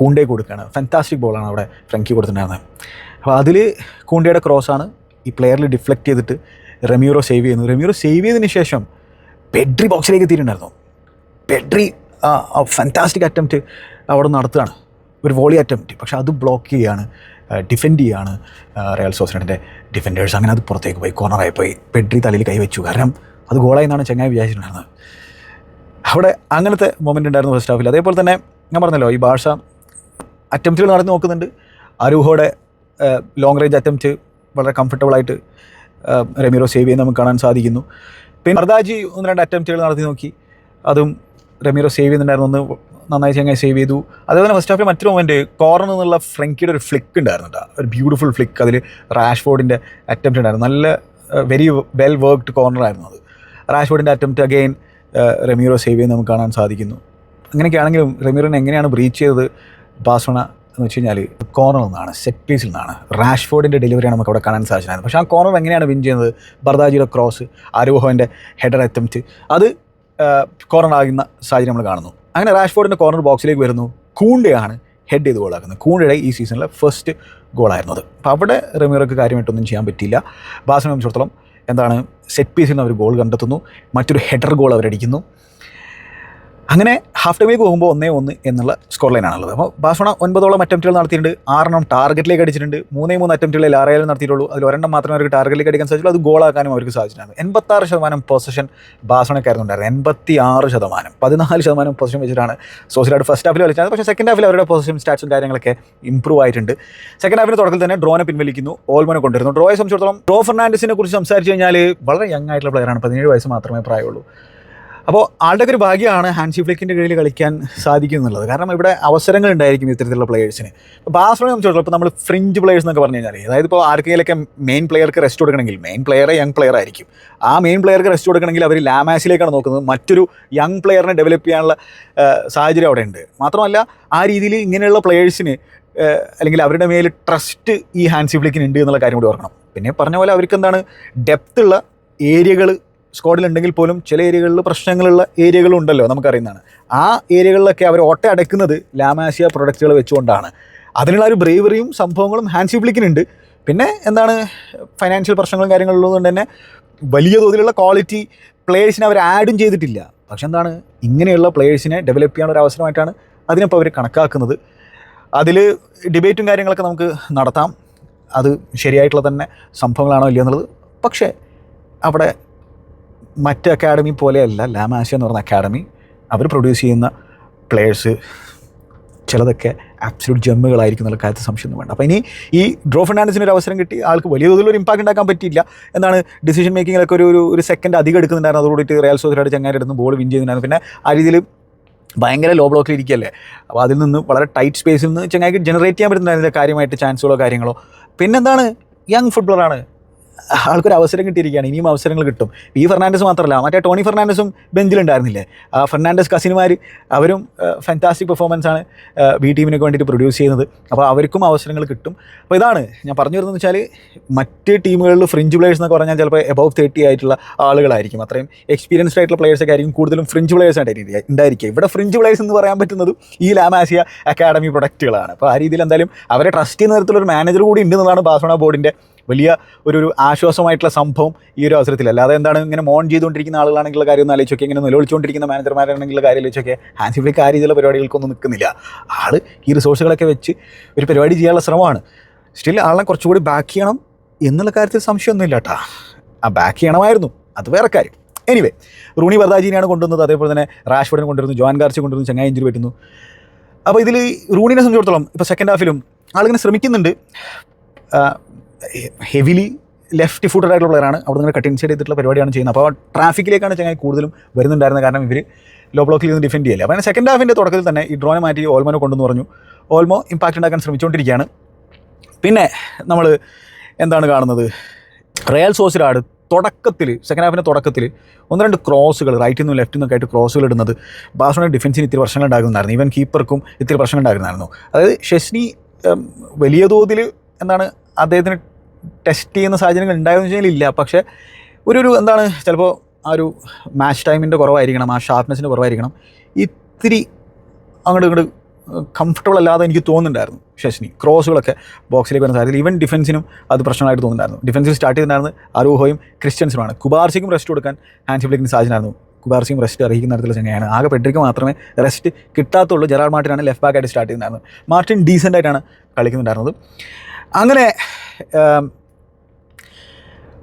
Kounde കൊടുക്കുകയാണ്. ഫാന്റാസ്റ്റിക് ബോളാണ് അവിടെ ഫ്രങ്കി കൊടുത്തിട്ടുണ്ടായിരുന്നത്. അപ്പോൾ അതിൽ കൂണ്ടിയുടെ ക്രോസാണ് ഈ പ്ലെയറിൽ ഡിഫ്ലക്റ്റ് ചെയ്തിട്ട് റെമ്യൂറോ സേവ് ചെയ്യുന്നു റെമ്യൂറോ സേവ് ചെയ്തതിന് ശേഷം പെഡ്രി ബോക്സിലേക്ക് എത്തിയിട്ടുണ്ടായിരുന്നു. പെഡ്രി ഫാന്റാസ്റ്റിക് അറ്റംപ്റ്റ് അവിടെ നടത്തുകയാണ്. ഒരു വോളി അറ്റംപ്റ്റ് പക്ഷെ അത് ബ്ലോക്ക് ചെയ്യുകയാണ് ഡിഫെൻഡ് ചെയ്യുകയാണ് റയൽ സോസിനറ്റിന്റെ ഡിഫെൻഡേഴ്സ് അങ്ങനെ അത് പുറത്തേക്ക് പോയി കോർണറായി പോയി. പെഡ്രി തലയിൽ കൈവച്ചു കാരണം അത് ഗോളായി എന്നാണ് ചങ്ങായി വിചാരിച്ചിട്ടുണ്ടായിരുന്നത്. അവിടെ അങ്ങനത്തെ മൊമെന്റ് ഉണ്ടായിരുന്നു ഫസ്റ്റ് ഹാഫിൽ അതേപോലെ തന്നെ ഞാൻ പറഞ്ഞല്ലോ ഈ ഭാഷ അറ്റംപ്റ്റുകൾ നടന്നു നോക്കുന്നുണ്ട്. അരൂഹോടെ ലോങ് റേഞ്ച് അറ്റംപ്റ്റ് വളരെ കംഫർട്ടബിളായിട്ട് റെമിറോ സേവ് ചെയ്യുന്നത് നമുക്ക് കാണാൻ സാധിക്കുന്നു. പിന്നെ അർദാജി ഒന്ന് രണ്ട് അറ്റംപ്റ്റുകൾ നടത്തി നോക്കി. അതും റെമിറോ സേവ് ചെയ്യുന്നുണ്ടായിരുന്നു. ഒന്ന് നന്നായി ചങ്ങായി സേവ് ചെയ്തു. അതേപോലെ ഫസ്റ്റ് ഹാഫിൽ മറ്റൊരു മൊമെന്റ് കോർണർ എന്നുള്ള ഫ്രങ്കിയുടെ ഒരു ഫ്ലിക്ക് ഉണ്ടായിരുന്നു കേട്ടോ ഒരു ബ്യൂട്ടിഫുൾ ഫ്ലിക്ക് അതിൽ റാഷ്ഫോർഡിന്റെ അറ്റംപ്റ്റ് ഉണ്ടായിരുന്നു. നല്ല വെരി വെൽ വർക്ക്ഡ് കോർണർ ആയിരുന്നു അത്. റാഷ്ഫോർഡിന്റെ അറ്റംപ്റ്റ് അഗെയിൻ റെമീറോ സേവ് ചെയ്യുന്നത് നമുക്ക് കാണാൻ സാധിക്കുന്നു. അങ്ങനെയൊക്കെയാണെങ്കിലും റെമീറോനെ എങ്ങനെയാണ് ബ്രീച്ച് ചെയ്തത്? ബാസോണ എന്ന് വെച്ച് കഴിഞ്ഞാൽ കോർണറിൽ നിന്നാണ് സെറ്റ് പീസിൽ നിന്നാണ്. റാഷ്ഫോർഡിന്റെ ഡെലിവറിയാണ് നമുക്ക് അവിടെ കാണാൻ സാധിച്ചത്. പക്ഷേ ആ കോർണർ എങ്ങനെയാണ് വിൻ ചെയ്യുന്നത്? ബർദാജിയുടെ ക്രോസ് അരോഹോന്റെ ഹെഡർ അറ്റംപ്റ്റ് അത് കോർണർ ആകുന്ന സാഹചര്യം നമ്മൾ കാണുന്നു. അങ്ങനെ റാഷ്ഫോർഡിന്റെ കോർണർ ബോക്സിലേക്ക് വരുന്നു. കൂണ്ടയാണ് ഹെഡ് ചെയ്ത് ഗോളാക്കുന്നത് കൂണ്ടയുടെ ഈ സീസണിലെ ഫസ്റ്റ് ഗോളായിരുന്നു അത് അപ്പോൾ അവിടെ റെമീറോക്ക് കാര്യമായിട്ടൊന്നും ചെയ്യാൻ പറ്റിയില്ല. ബാസിനെ സംബന്ധിച്ചിടത്തോളം എന്താണ് സെറ്റ് പീസിൽ നിന്ന് അവർ ഗോൾ കണ്ടെത്തുന്നു. മറ്റൊരു ഹെഡർ ഗോൾ അവരടിക്കുന്നു. അങ്ങനെ ഹാഫ് ടൈമിലേക്ക് പോകുമ്പോൾ ഒന്നേ ഒന്ന് എന്നുള്ള സ്കോർ ലൈനാണുള്ളത് അപ്പോൾ ബാസോണ ഒൻപതോളം അറ്റംപ്റ്റുകൾ നടത്തിയിട്ടുണ്ട്. ആറെണ്ണം ടാർഗറ്റിലേക്ക് അടിച്ചിട്ടുണ്ട്. മൂന്നേ മൂന്ന് അറ്റംപ്റ്റുകളിൽ ആറായാലും നടത്തിയിട്ടുള്ളൂ. അതിൽ ഒരെണ്ണം മാത്രമേ അവർക്ക് ടാർഗറ്റിലേക്ക് അടിക്കാൻ സാധിച്ചുള്ളൂ. അത് ഗോളാക്കാനും അവർക്ക് സാധിച്ചിട്ടുണ്ട്. എൺപത്താറ് ശതമാനം പൊസിഷൻ ബാസോണക്കായിരുന്നു ഉണ്ടായിരുന്നത് എൺപത്തി ആറ് ശതമാനം. പതിനാല് ശതമാനം പൊസിഷൻ വെച്ചിട്ടാണ് സോസിലായിട്ട് ഫസ്റ്റ് ഹാഫിൽ കളിച്ചത്. പക്ഷേ സെക്കൻഡ് ഹാഫിൽ അവരുടെ പൊസിഷൻ സ്റ്റാറ്റ്സും കാര്യങ്ങളൊക്കെ ഇംപ്രൂവ് ആയിട്ടുണ്ട്. സെക്കൻഡ് ഹാഫിന് തുടക്കത്തിൽ തന്നെ ഡ്രോനെ പിൻവലിക്കുന്നു. ഓൾമോനെ കൊണ്ടുവരുന്നു. ഡ്രോയെ സംബന്ധിച്ചിടത്തോളം ഡ്രോ ഫെർണാണ്ടസിനെ കുറിച്ച് സംസാരിച്ച് കഴിഞ്ഞാൽ വളരെ യങ് ആയിട്ടുള്ള പ്ലെയറാണ് പതിനേഴ് വയസ്സ് മാത്രമേ പ്രായമുള്ളൂ. അപ്പോൾ ആളുടെ ഒരു ഭാഗ്യമാണ് ഹാൻസി ഫ്ലിക്കിന്റെ കീഴിൽ കളിക്കാൻ സാധിക്കും എന്നുള്ളത് കാരണം ഇവിടെ അവസരങ്ങൾ ഉണ്ടായിരിക്കും ഇത്തരത്തിലുള്ള പ്ലേയേഴ്സിന് ഇപ്പോൾ ബാസ്ലോണെ സംബന്ധിച്ചിടത്തോളം ഇപ്പോൾ നമ്മൾ ഫ്രിഞ്ച് പ്ലേയേഴ്സ് എന്നൊക്കെ പറഞ്ഞു കഴിഞ്ഞാൽ അതായത് ഇപ്പോൾ ആർക്കെങ്കിലൊക്കെ മെയിൻ പ്ലെയർക്ക് റെസ്റ്റ് കൊടുക്കണമെങ്കിൽ മെയിൻ പ്ലെയറെ യങ് പ്ലെയർ ആയിരിക്കും. ആ മെയിൻ പ്ലെയർക്ക് റെസ്റ്റ് കൊടുക്കണമെങ്കിൽ അവർ ലാമാസിലേക്കാണ് നോക്കുന്നത്. മറ്റൊരു യങ് പ്ലെയറിനെ ഡെവലപ്പ് ചെയ്യാനുള്ള സാഹചര്യം അവിടെ ഉണ്ട്. മാത്രമല്ല ആ രീതിയിൽ ഇങ്ങനെയുള്ള പ്ലെയേഴ്സിന് അല്ലെങ്കിൽ അവരുടെ മേൽ ട്രസ്റ്റ് ഈ ഹാൻസി ഫ്ലിക്കിന് ഉണ്ട് എന്നുള്ള കാര്യം കൂടി ഓർക്കണം. പിന്നെ പറഞ്ഞ പോലെ അവർക്ക് എന്താണ് ഡെപ്ത്തുള്ള ഏരിയകൾ സ്ക്വാഡിലുണ്ടെങ്കിൽ പോലും ചില ഏരിയകളിൽ പ്രശ്നങ്ങളുള്ള ഏരിയകളുണ്ടല്ലോ നമുക്കറിയുന്നതാണ്. ആ ഏരിയകളിലൊക്കെ അവർ ഓട്ട അടയ്ക്കുന്നത് ലാമാസിയ പ്രൊഡക്റ്റുകൾ വെച്ചുകൊണ്ടാണ്. അതിനുള്ള ഒരു ബ്രേവറിയും സംഭവങ്ങളും ഹാൻസി ബ്ലിക്കിനുണ്ട് പിന്നെ എന്താണ് ഫൈനാൻഷ്യൽ പ്രശ്നങ്ങളും കാര്യങ്ങളും ഉള്ളതുകൊണ്ട് തന്നെ വലിയ തോതിലുള്ള ക്വാളിറ്റി പ്ലേയേഴ്സിനെ അവർ ആഡും ചെയ്തിട്ടില്ല. പക്ഷെ എന്താണ് ഇങ്ങനെയുള്ള പ്ലേയേഴ്സിനെ ഡെവലപ്പ് ചെയ്യാനുള്ള ഒരു അവസരമായിട്ടാണ് അതിനിപ്പോൾ അവർ കണക്കാക്കുന്നത്. അതിൽ ഡിബേറ്റും കാര്യങ്ങളൊക്കെ നമുക്ക് നടത്താം. അത് ശരിയായിട്ടുള്ള തന്നെ സംഭവങ്ങളാണോ ഇല്ലയോ എന്നുള്ളത്. പക്ഷേ അവിടെ മറ്റ് അക്കാഡമി പോലെയല്ല ലാമാശ എന്ന് പറഞ്ഞ അക്കാഡമി അവർ പ്രൊഡ്യൂസ് ചെയ്യുന്ന പ്ലെയേഴ്സ് ചിലതൊക്കെ ആബ്സലൂട്ട് ജമ്മുകളായിരിക്കും എന്നുള്ള കാര്യത്തിൽ സംശയമൊന്നും വേണ്ട. അപ്പോൾ ഇനി ഈ ഡ്രോ ഫെർണാണ്ടസിന് ഒരു അവസരം കിട്ടി. ആൾക്ക് വലിയ തോതിലൊരു ഇമ്പാക്ട് ഉണ്ടാക്കാൻ പറ്റിയില്ല. എന്നാണ് ഡിസിഷൻ മേക്കിങ്ങിലൊക്കെ ഒരു ഒരു സെക്കൻഡ് അധികം എടുക്കുന്നുണ്ടായിരുന്നു. അതോടുകൂടി റയൽ സോസിലായിട്ട് എടുത്ത് ബോൾ വിൻ ചെയ്യുന്നുണ്ടായിരുന്നു പിന്നെ ആ രീതിയിൽ ഭയങ്കര ലോ ബ്ലോക്കിൽ ഇരിക്കുകയല്ലേ? അപ്പോൾ അതിൽ നിന്ന് വളരെ ടൈറ്റ് സ്പേസിൽ നിന്ന് ചങ്ങായിക്ക് ജനറേറ്റ് ചെയ്യാൻ പറ്റുന്നുണ്ടായിരുന്നില്ല കാര്യമായിട്ട് ചാൻസുകളോ കാര്യങ്ങളോ. പിന്നെന്താണ്? യങ് ഫുട്ബോളറാണ് ആൾക്കൊരു അവസരം കിട്ടിയിരിക്കുകയാണ്. ഇനിയും അവസരങ്ങൾ കിട്ടും. ഈ ഫെർണാണ്ടസ് മാത്രമല്ല മറ്റേ ടോണി ഫെർണാണ്ടസും ബെഞ്ചിലുണ്ടായിരുന്നില്ലേ? ആ ഫെർണാണ്ടസ് കസിനുമാർ അവരും ഫാന്റാസ്റ്റിക് പെർഫോമൻസ് ആണ് ബി ടീമിനൊക്കെ വേണ്ടിയിട്ട് പ്രൊഡ്യൂസ് ചെയ്യുന്നത്. അപ്പോൾ അവർക്കും അവസരങ്ങൾ കിട്ടും. അപ്പോൾ ഇതാണ് ഞാൻ പറഞ്ഞു വരുന്നത് വെച്ചാൽ മറ്റ് ടീമുകളിൽ ഫ്രിഞ്ച് പ്ലേയേഴ്സ് എന്നൊക്കെ പറഞ്ഞാൽ ചിലപ്പോൾ എബവ് തേർട്ടി ആയിട്ടുള്ള ആളുകളായിരിക്കും. അത്രയും എക്സ്പീരിയൻസ്ഡ് ആയിട്ടുള്ള പ്ലേയേഴ്സ് ഒക്കെ ആയിരിക്കും കൂടുതലും ഫ്രിഞ്ച് പ്ലേയേഴ്സ് ആയിട്ട് ഉണ്ടായിരിക്കുക. ഇവിടെ ഫ്രിഞ്ച് പ്ലേയേഴ്സ് എന്ന് പറയാൻ പറ്റുന്നതും ഈ ലാമാസിയ അക്കാഡമി പ്രൊഡക്റ്റുകളാണ് അപ്പോൾ ആ രീതിയിൽ എന്തായാലും അവരെ ട്രസ്റ്റ് ചെയ്യുന്ന തരത്തിലുള്ള ഒരു മാനേജർ കൂടി ഉണ്ടെന്നതാണ് ബാസോണ ബോർഡിന്റെ വലിയ ഒരു ഒരു ആശ്വാസമായിട്ടുള്ള സംഭവം ഈ ഒരു അവസരത്തിൽ. അല്ലാതെ എന്താണ് ഇങ്ങനെ മോൺ ചെയ്തുകൊണ്ടിരിക്കുന്ന ആളുകളാണെങ്കിലുള്ള കാര്യം ഒന്ന് ആലോചിച്ചൊക്കെ ഇങ്ങനെ നിലവിളിച്ചുകൊണ്ടിരിക്കുന്ന മാനേജർമാരാണെങ്കിലുള്ള കാര്യം ആലോചിച്ചൊക്കെ ഹാൻസി ഫ്ലിക്ക് ആ രീതിയിലുള്ള പരിപാടികൾക്കൊന്നും നിൽക്കുന്നില്ല. ആൾ ഈ റിസോഴ്സുകളൊക്കെ വെച്ച് ഒരു പരിപാടി ചെയ്യാനുള്ള ശ്രമമാണ്. സ്റ്റിൽ ആളെ കുറച്ചുകൂടി ബാക്ക് ചെയ്യണം എന്നുള്ള കാര്യത്തിൽ സംശയമൊന്നുമില്ല കേട്ടാ. ആ ബാക്ക് ചെയ്യണമായിരുന്നു. അത് വേറെ കാര്യം. എനിവേ റൂണി വർദാജിനെയാണ് കൊണ്ടുവന്നത്. അതേപോലെ തന്നെ റാഷ്ഫോർഡിനെ കൊണ്ടുവരുന്നു. ജോൻ ഗാർച്ച് കൊണ്ടുവരുന്നു. ചങ്ങായി ഇഞ്ചുറി പറ്റുന്നു. അപ്പോൾ ഇതിൽ റൂണിനെ സംബന്ധിച്ചിടത്തോളം ഇപ്പോൾ സെക്കൻഡ് ഹാഫിലും ആളിങ്ങനെ ശ്രമിക്കുന്നുണ്ട്. ഹെവിലി ലെഫ്റ്റ് ഫുട്ടഡ് ആയിട്ടുള്ള പ്ലെയറാണ് അവിടെ നിന്ന് കട്ട് ഇൻസൈഡ് ചെയ്തിട്ടുള്ള പരിപാടിയാണ് ചെയ്യുന്നത്. അപ്പോൾ ട്രാഫിക്കിലേക്കാണ് ചങ്ങായി കൂടുതലും വരുന്നുണ്ടായിരുന്നത്. കാരണം ഇവർ ലോ ബ്ലോക്കിൽ നിന്ന് ഡിഫെൻഡ് ചെയ്യില്ല. അപ്പോൾ സെക്കൻഡ് ഹാഫിന്റെ തുടക്കത്തിൽ തന്നെ ഈ ഡ്രോനെ മാറ്റി ഓൾമോനെ കൊണ്ടെന്ന് പറഞ്ഞു. ഓൾമോ ഇമ്പാക്റ്റ് ഉണ്ടാക്കാൻ ശ്രമിച്ചുകൊണ്ടിരിക്കുകയാണ്. പിന്നെ നമ്മൾ എന്താണ് കാണുന്നത്? റയൽ സോസിലാട് തുടക്കത്തിൽ സെക്കൻഡ് ഹാഫിന്റെ തുടക്കത്തിൽ ഒന്ന് രണ്ട് ക്രോസുകൾ റൈറ്റിൽ നിന്നും ലെഫ്റ്റിൽ നിന്നൊക്കെ ആയിട്ട് ക്രോസുകൾ ഇടുന്നത്. ബാഴ്സലോണ ഡിഫൻസിന് ഇത്തിരി പ്രശ്നങ്ങൾ ഉണ്ടാകുന്നുണ്ടായിരുന്നു ഈവൻ കീപ്പർക്കും ഇത്തിരി പ്രശ്നം ഉണ്ടാകുന്നതായിരുന്നു. അതായത് ഷെസ്നി വലിയ തോതിൽ എന്താണ് അദ്ദേഹത്തിന് ടെസ്റ്റ് ചെയ്യുന്ന സാഹചര്യങ്ങൾ ഉണ്ടായെന്ന് വെച്ചാൽ ഇല്ല. പക്ഷേ ഒരു ഒരു എന്താണ് ചിലപ്പോൾ ആ ഒരു മാച്ച് ടൈമിന്റെ കുറവായിരിക്കണം ആ ഷാർപ്നെസ്സിന്റെ കുറവായിരിക്കണം. ഇത്തിരി അങ്ങോട്ട് ഇങ്ങോട്ട് കംഫർട്ടബിൾ അല്ലാതെ എനിക്ക് തോന്നുന്നുണ്ടായിരുന്നു ശശിനി. ക്രോസുകളൊക്കെ ബോക്സിലേക്ക് വരുന്ന സാധ്യത ഈവൻ ഡിഫൻസിനും അത് പ്രശ്നമായിട്ട് തോന്നുന്നുണ്ടായിരുന്നു. ഡിഫൻസിൽ സ്റ്റാർട്ട് ചെയ്തിട്ടുണ്ടായിരുന്നു അരൂഹോയും ക്രിസ്ത്യൻസുമാണ്. കുബാർസിക്കും റെസ്റ്റ് കൊടുക്കാൻ ഹാൻഡ് ബ്ലിക്കിന് സാഹചര്യമായിരുന്നു. കുബാർസിയും റെസ്റ്റ് അറിയിക്കുന്ന തരത്തിലുള്ള ചങ്ങയാണ് ആകെ പെട്രിക്ക് മാത്രമേ റെസ്റ്റ് കിട്ടാത്തുള്ളൂ. ജെറാർ മാർട്ടിനാണ് ലെഫ്റ്റ് ബാക്കായിട്ട് സ്റ്റാർട്ട് ചെയ്യുന്നുണ്ടായിരുന്നത് മാർട്ടിൻ ഡീസന്റായിട്ടാണ് കളിക്കുന്നുണ്ടായിരുന്നത്. അങ്ങനെ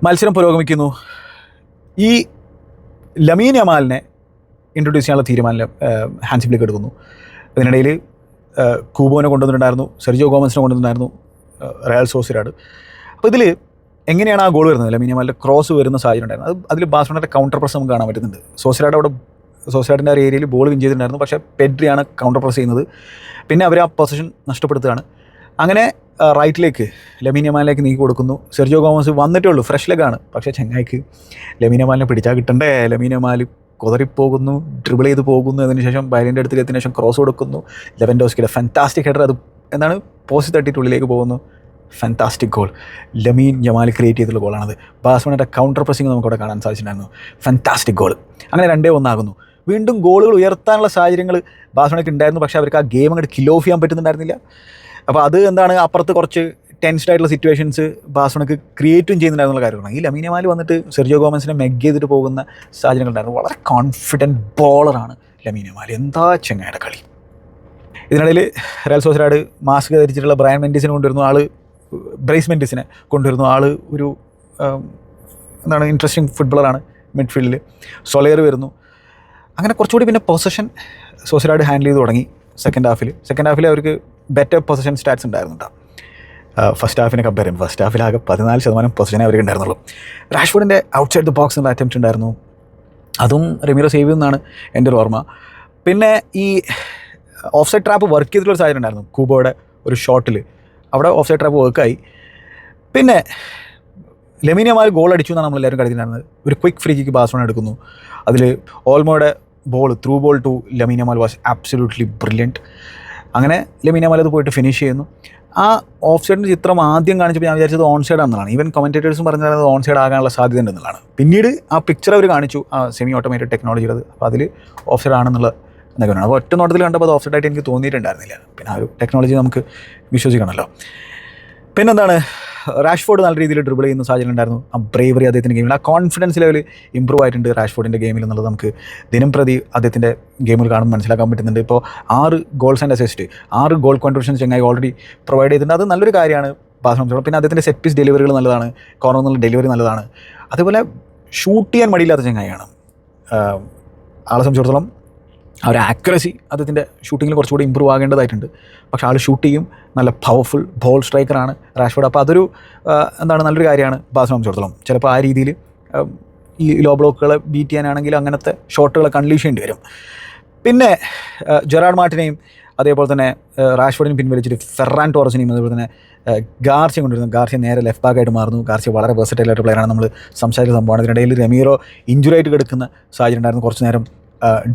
മത്സരം പുരോഗമിക്കുന്നു. ഈ ലമീൻ യമാലിനെ ഇൻട്രൊഡ്യൂസ് ചെയ്യാനുള്ള തീരുമാനം ഹാൻസ് എടുക്കുന്നു. അതിനിടയിൽ കൂബോനെ കൊണ്ടുവന്നിട്ടുണ്ടായിരുന്നു സെർജിയോ ഗോമൻസിനെ കൊണ്ടുവന്നിട്ടുണ്ടായിരുന്നു റയൽ സോസിരാട് അപ്പോൾ ഇതിൽ എങ്ങനെയാണ് ആ ഗോൾ വരുന്നത്? ലമീൻ യമാലിന്റെ ക്രോസ് വരുന്ന സാഹചര്യം ഉണ്ടായിരുന്നു. അത് അതിൽ ബാഴ്സലോണയുടെ കൗണ്ടർ പ്രസ് നമുക്ക് കാണാൻ പറ്റുന്നുണ്ട്. സോസിരാട് അവിടെ സോസിരാഡിന്റെ ആ ഏരിയയിൽ ബോൾ വിൻ ചെയ്തിട്ടുണ്ടായിരുന്നു. പക്ഷേ പെഡ്രിയാണ് കൗണ്ടർ പ്രസ് ചെയ്യുന്നത്. പിന്നെ അവർ ആ പൊസിഷൻ നഷ്ടപ്പെടുത്തുകയാണ്. അങ്ങനെ റൈറ്റിലേക്ക് ലമീനമാലിലേക്ക് നീക്കി കൊടുക്കുന്നു. സെർജിയോ ഗോമസ് വന്നിട്ടേ ഉള്ളൂ ഫ്രഷ് ലെഗാണ് പക്ഷേ ചെങ്ങായിക്ക് ലമീനമാലിനെ പിടിച്ചാൽ കിട്ടണ്ടേ? ലമീനമാൽ കുതറിപ്പോകുന്നു ഡ്രിബിൾ ചെയ്ത് പോകുന്നു. അതിനുശേഷം ബൈലിന്റെ അടുത്ത് എത്തിയതിനു ശേഷം ക്രോസ് കൊടുക്കുന്നു. ലെവൻഡോസ്കിയുടെ ഫാന്റാസ്റ്റിക് ഹെഡർ അത് എന്താണ് പോസ്റ്റ് തട്ടിയിട്ട് ഉള്ളിലേക്ക് പോകുന്നു. Fantastic goal Lamine Yamal create ചെയ്തിട്ടുള്ള ഗോളാണത് ബാസ്മണിന്റെ കൗണ്ടർ പ്രസിംഗ് നമുക്കവിടെ കാണാൻ സാധിച്ചിട്ടുണ്ടായിരുന്നു. ഫാന്റാസ്റ്റിക് ഗോൾ അങ്ങനെ രണ്ടേ ഒന്നാകുന്നു. വീണ്ടും ഗോളുകൾ ഉയർത്താനുള്ള സാഹചര്യങ്ങൾ ബാസ്മണിക്ക് ഉണ്ടായിരുന്നു. പക്ഷേ അവർക്ക് ആ ഗെയിം അങ്ങോട്ട് കിൽ ഓഫ് ചെയ്യാൻ പറ്റുന്നുണ്ടായിരുന്നില്ല. അപ്പോൾ അത് എന്താണ് അപ്പുറത്ത് കുറച്ച് ടെൻസ്ഡ് ആയിട്ടുള്ള സിറ്റുവേഷൻസ് ബാസോണക്ക് ക്രിയേറ്റും ചെയ്യുന്നുണ്ടായിരുന്നുള്ള കാര്യമാണ്. ഈ ലമീനമാൽ വന്നിട്ട് സെർജിയോ ഗോമൻസിനെ മെഗ് ചെയ്തിട്ട് പോകുന്ന സാഹചര്യങ്ങളുണ്ടായിരുന്നു വളരെ കോൺഫിഡന്റ് ബോളറാണ് ലമീനമാൽ എന്താ ചെങ്ങായുടെ കളി? ഇതിനിടയിൽ റയൽ സോസരാട് മാസ്ക് ധരിച്ചിട്ടുള്ള ബ്രയൻ മെൻഡിസിനെ കൊണ്ടുവരുന്നു. ആൾ ബ്രൈസ് മെൻഡിസിനെ കൊണ്ടുവരുന്നു. ആൾ ഒരു എന്താണ് ഇൻട്രസ്റ്റിംഗ് ഫുട്ബോളറാണ് മിഡ്ഫീൽഡിൽ സൊലയർ വരുന്നു. അങ്ങനെ കുറച്ചുകൂടി പിന്നെ പൊസഷൻ സോസരാട് ഹാൻഡിൽ ചെയ്ത് തുടങ്ങി സെക്കൻഡ് ഹാഫിൽ സെക്കൻഡ് ഹാഫിൽ അവർക്ക് ബെറ്റർ പൊസിഷൻ സ്റ്റാറ്റ്സ് ഉണ്ടായിരുന്നു ഫസ്റ്റ് ഹാഫിനെ കമ്പയർ ചെയ്യും ഫസ്റ്റ് ഹാഫിൽ ആകെ പതിനാല് ശതമാനം പൊസിഷനെ അവർക്ക് ഉണ്ടായിരുന്നുള്ളൂ. റാഷ്ഫോർഡിന്റെ ഔട്ട്സൈഡ് ദ ബോക്സ് എന്നുള്ള അറ്റംപ്റ്റ് ഉണ്ടായിരുന്നു. അതും റെമീറോ സേവ് എന്നാണ് എന്റെ ഒരു ഓർമ്മ. പിന്നെ ഈ ഓഫ് സൈഡ് ട്രാപ്പ് വർക്ക് ചെയ്തിട്ടുള്ള സാഹചര്യം ഉണ്ടായിരുന്നു. കൂബോയുടെ ഒരു ഷോട്ടിൽ അവിടെ ഓഫ് സൈഡ് ട്രാപ്പ് വർക്കായി പിന്നെ ലെമിനിയമാർ ഗോൾ അടിച്ചു എന്നാണ് നമ്മൾ നമ്മളെല്ലാവരും കളിച്ചിട്ടുണ്ടായിരുന്നത് ഒരു ക്വിക്ക് ഫ്രീ കിക്ക് ബാസ്ലോൺ എടുക്കുന്നു. അതിൽ ഓൾമോയുടെ ball through ball to Lamine Yamal was absolutely brilliant അങ്ങനെ ലെമിന മലത് പോയിട്ട് ഫിനിഷ് ചെയ്യുന്നു. ആ ഓഫ് സൈഡിന്റെ ചിത്രം ആദ്യം കാണിച്ചപ്പോൾ ഞാൻ വിചാരിച്ചത് ഓൺ സൈഡ് ആണെന്നാണ് ഈവൻ കമന്റേറ്റേഴ്സും പറഞ്ഞത് ഓൺ സൈഡ് ആകാനുള്ള സാധ്യത ഉണ്ടെന്നുള്ളതാണ്. പിന്നീട് ആ പിക്ചർ അവർ കാണിച്ചു. ആ സെമി ഓട്ടോമേറ്റഡ് ടെക്നോളജിയുടെ അപ്പോൾ അതിൽ ഓഫ് സൈഡ് ആണെന്നുള്ള എന്നൊക്കെ അപ്പോൾ ഒറ്റ നോട്ടത്തിൽ കണ്ടപ്പോൾ അത് ഓഫ് സൈഡ് ആയിട്ട് എനിക്ക് തോന്നിയിട്ടുണ്ടായിരുന്നില്ല. പിന്നെ ആ ഒരു ടെക്നോളജി നമുക്ക് വിശ്വസിക്കണമല്ലോ. പിന്നെന്താണ്? റാഷ്ഫോർഡ് നല്ല രീതിയിൽ ഡ്രിബിൾ ചെയ്യുന്ന സാഹചര്യം ഉണ്ടായിരുന്നു. ആ ബ്രേവറി അദ്ദേഹത്തിന്റെ ഗെയിമിൽ ആ കോൺഫിഡൻസ് ലെവൽ ഇമ്പ്രൂവ് ആയിട്ടുണ്ട് റാഷ്ഫോർഡിന്റെ ഗെയിമിൽ എന്നുള്ളത് നമുക്ക് ദിനം പ്രതി അദ്ദേഹത്തിന്റെ ഗെയിമിൽ കാണുമ്പോൾ മനസ്സിലാക്കാൻ പറ്റുന്നുണ്ട്. ഇപ്പോൾ ആറ് ഗോൾസ് ആൻഡ് അസിസ്റ്റ് ആറ് ഗോൾ കോൺട്രിബ്യൂഷൻ ചെങ്ങായി ഓൾറെഡി പ്രൊവൈഡ് ചെയ്തിട്ടുണ്ട്. അത് നല്ലൊരു കാര്യമാണ് ബാസ് സംബന്ധിച്ചോളം പിന്നെ അദ്ദേഹത്തിന്റെ സെറ്റ് പീസ് ഡെലിവറികൾ നല്ലതാണ്. കോർണർ ഡെലിവറി നല്ലതാണ്. അതുപോലെ ഷൂട്ട് ചെയ്യാൻ മടിയില്ലാത്ത ചെങ്ങായിയാണ് ആളെ സംബന്ധിച്ചിടത്തോളം ആ ഒരു ആക്യുറസി അദ്ദേഹത്തിന്റെ ഷൂട്ടിങ്ങിൽ കുറച്ചുകൂടി ഇമ്പ്രൂവ് ആകേണ്ടതായിട്ടുണ്ട്. പക്ഷേ ആൾ ഷൂട്ട് ചെയ്യും നല്ല പവർഫുൾ ബോൾ സ്ട്രൈക്കറാണ് റാഷ്ഫോർഡ്. അപ്പോൾ അതൊരു എന്താണ് നല്ലൊരു കാര്യമാണ് ബാസിനെ സംബന്ധിച്ചിടത്തോളം. ചിലപ്പോൾ ആ രീതിയിൽ ഈ ലോ ബ്ലോക്കുകളെ ബീറ്റ് ചെയ്യാനാണെങ്കിൽ അങ്ങനത്തെ ഷോട്ടുകളെ കൺലീഷ് ചെയ്യേണ്ടി വരും. പിന്നെ ജെറാഡ് മാർട്ടിനെയും അതേപോലെ തന്നെ ആ, റാഷ്ഫോർഡിനെയും പിൻവലിച്ചിട്ട് ഫെറാൻ ടോറസിനെയും അതുപോലെ തന്നെ ഗാർസിയ കൊണ്ടുവരുന്നു. ഗാർസിയ നേരെ ലെഫ്റ്റ് ബാക്കായിട്ട് മാറുന്നു. ഗാർസിയ വളരെ വെർസറ്റൈൽ ആയിട്ട് പ്ലെയറാണ് നമ്മൾ സംസാരിച്ച സംഭവമാണ്. ഇതിനിടയിൽ റെമീറോ ഇഞ്ചുറി ആയിട്ട് കിടക്കുന്ന സാഹചര്യം ഉണ്ടായിരുന്നു കുറച്ച് നേരം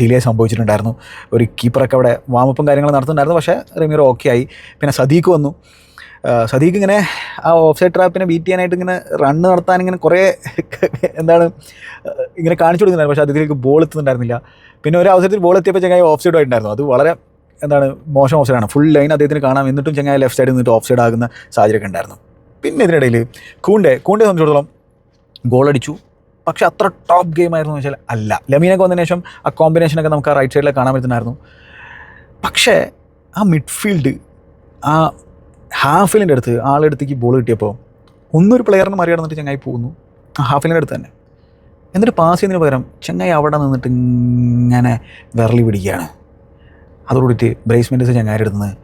ഡിലേ സംഭവിച്ചിട്ടുണ്ടായിരുന്നു. ഒരു കീപ്പറൊക്കെ അവിടെ വാമപ്പും കാര്യങ്ങളും നടത്തുന്നുണ്ടായിരുന്നു. പക്ഷേ റെമീറോ ഓക്കെ ആയി. പിന്നെ സദീഖ് വന്നു. സദീഖ് ഇങ്ങനെ ആ ഓഫ് സൈഡ് ട്രാപ്പിനെ ബീറ്റ് ചെയ്യാനായിട്ട് ഇങ്ങനെ റണ്ണ് നടത്താൻ ഇങ്ങനെ കുറേ എന്താണ് ഇങ്ങനെ കാണിച്ചു കൊടുക്കുന്നുണ്ടായിരുന്നു. പക്ഷേ അതിലേക്ക് ബോൾ എത്തുന്നുണ്ടായിരുന്നില്ല. പിന്നെ ഒരു അവസരത്തിൽ ബോൾ എത്തിയപ്പോൾ ചങ്ങായി ഓഫ് സൈഡ് ആയിട്ടുണ്ടായിരുന്നു. അത് വളരെ എന്താണ് മോശം ഓഫ് സൈഡാണ് ഫുൾ ലൈൻ അദ്ദേഹത്തിന് കാണാം. എന്നിട്ടും ചങ്ങായി ലെഫ്റ്റ് സൈഡിൽ നിന്നിട്ട് ഓഫ് സൈഡ് ആകുന്ന സാഹചര്യമൊക്കെ ഉണ്ടായിരുന്നു. പിന്നെ ഇതിനിടയിൽ കൂണ്ടെ കൂണ്ടെ സംബന്ധിച്ചിടത്തോളം ഗോൾ അടിച്ചു. പക്ഷെ അത്ര ടോപ്പ് ഗെയിം ആയിരുന്നു എന്ന് വെച്ചാൽ അല്ല. ലമീനൊക്കെ വന്നതിന് ശേഷം ആ കോമ്പിനേഷനൊക്കെ നമുക്ക് ആ റൈറ്റ് സൈഡിൽ കാണാൻ പറ്റുന്നായിരുന്നു പക്ഷേ ആ മിഡ്ഫീൽഡ് ആ ഹാഫിലിന്റെ അടുത്ത് ആളെടുത്തേക്ക് ബോൾ കിട്ടിയപ്പോൾ ഒന്നൊരു പ്ലെയറിന് മറികടന്നിട്ട് ചങ്ങായി പോകുന്നു. ആ ഹാഫിലിന്റെ അടുത്ത് തന്നെ. എന്നിട്ട് പാസ് ചെയ്യുന്നതിന് പകരം ചങ്ങായി അവിടെ നിന്നിട്ട് ഇങ്ങനെ വിരളി പിടിക്കുകയാണ്. അതോടുകൂടിയിട്ട് ബ്രേസ് മെൻഡസ് ചങ്ങായിയുടെ അടുത്ത് നിന്ന്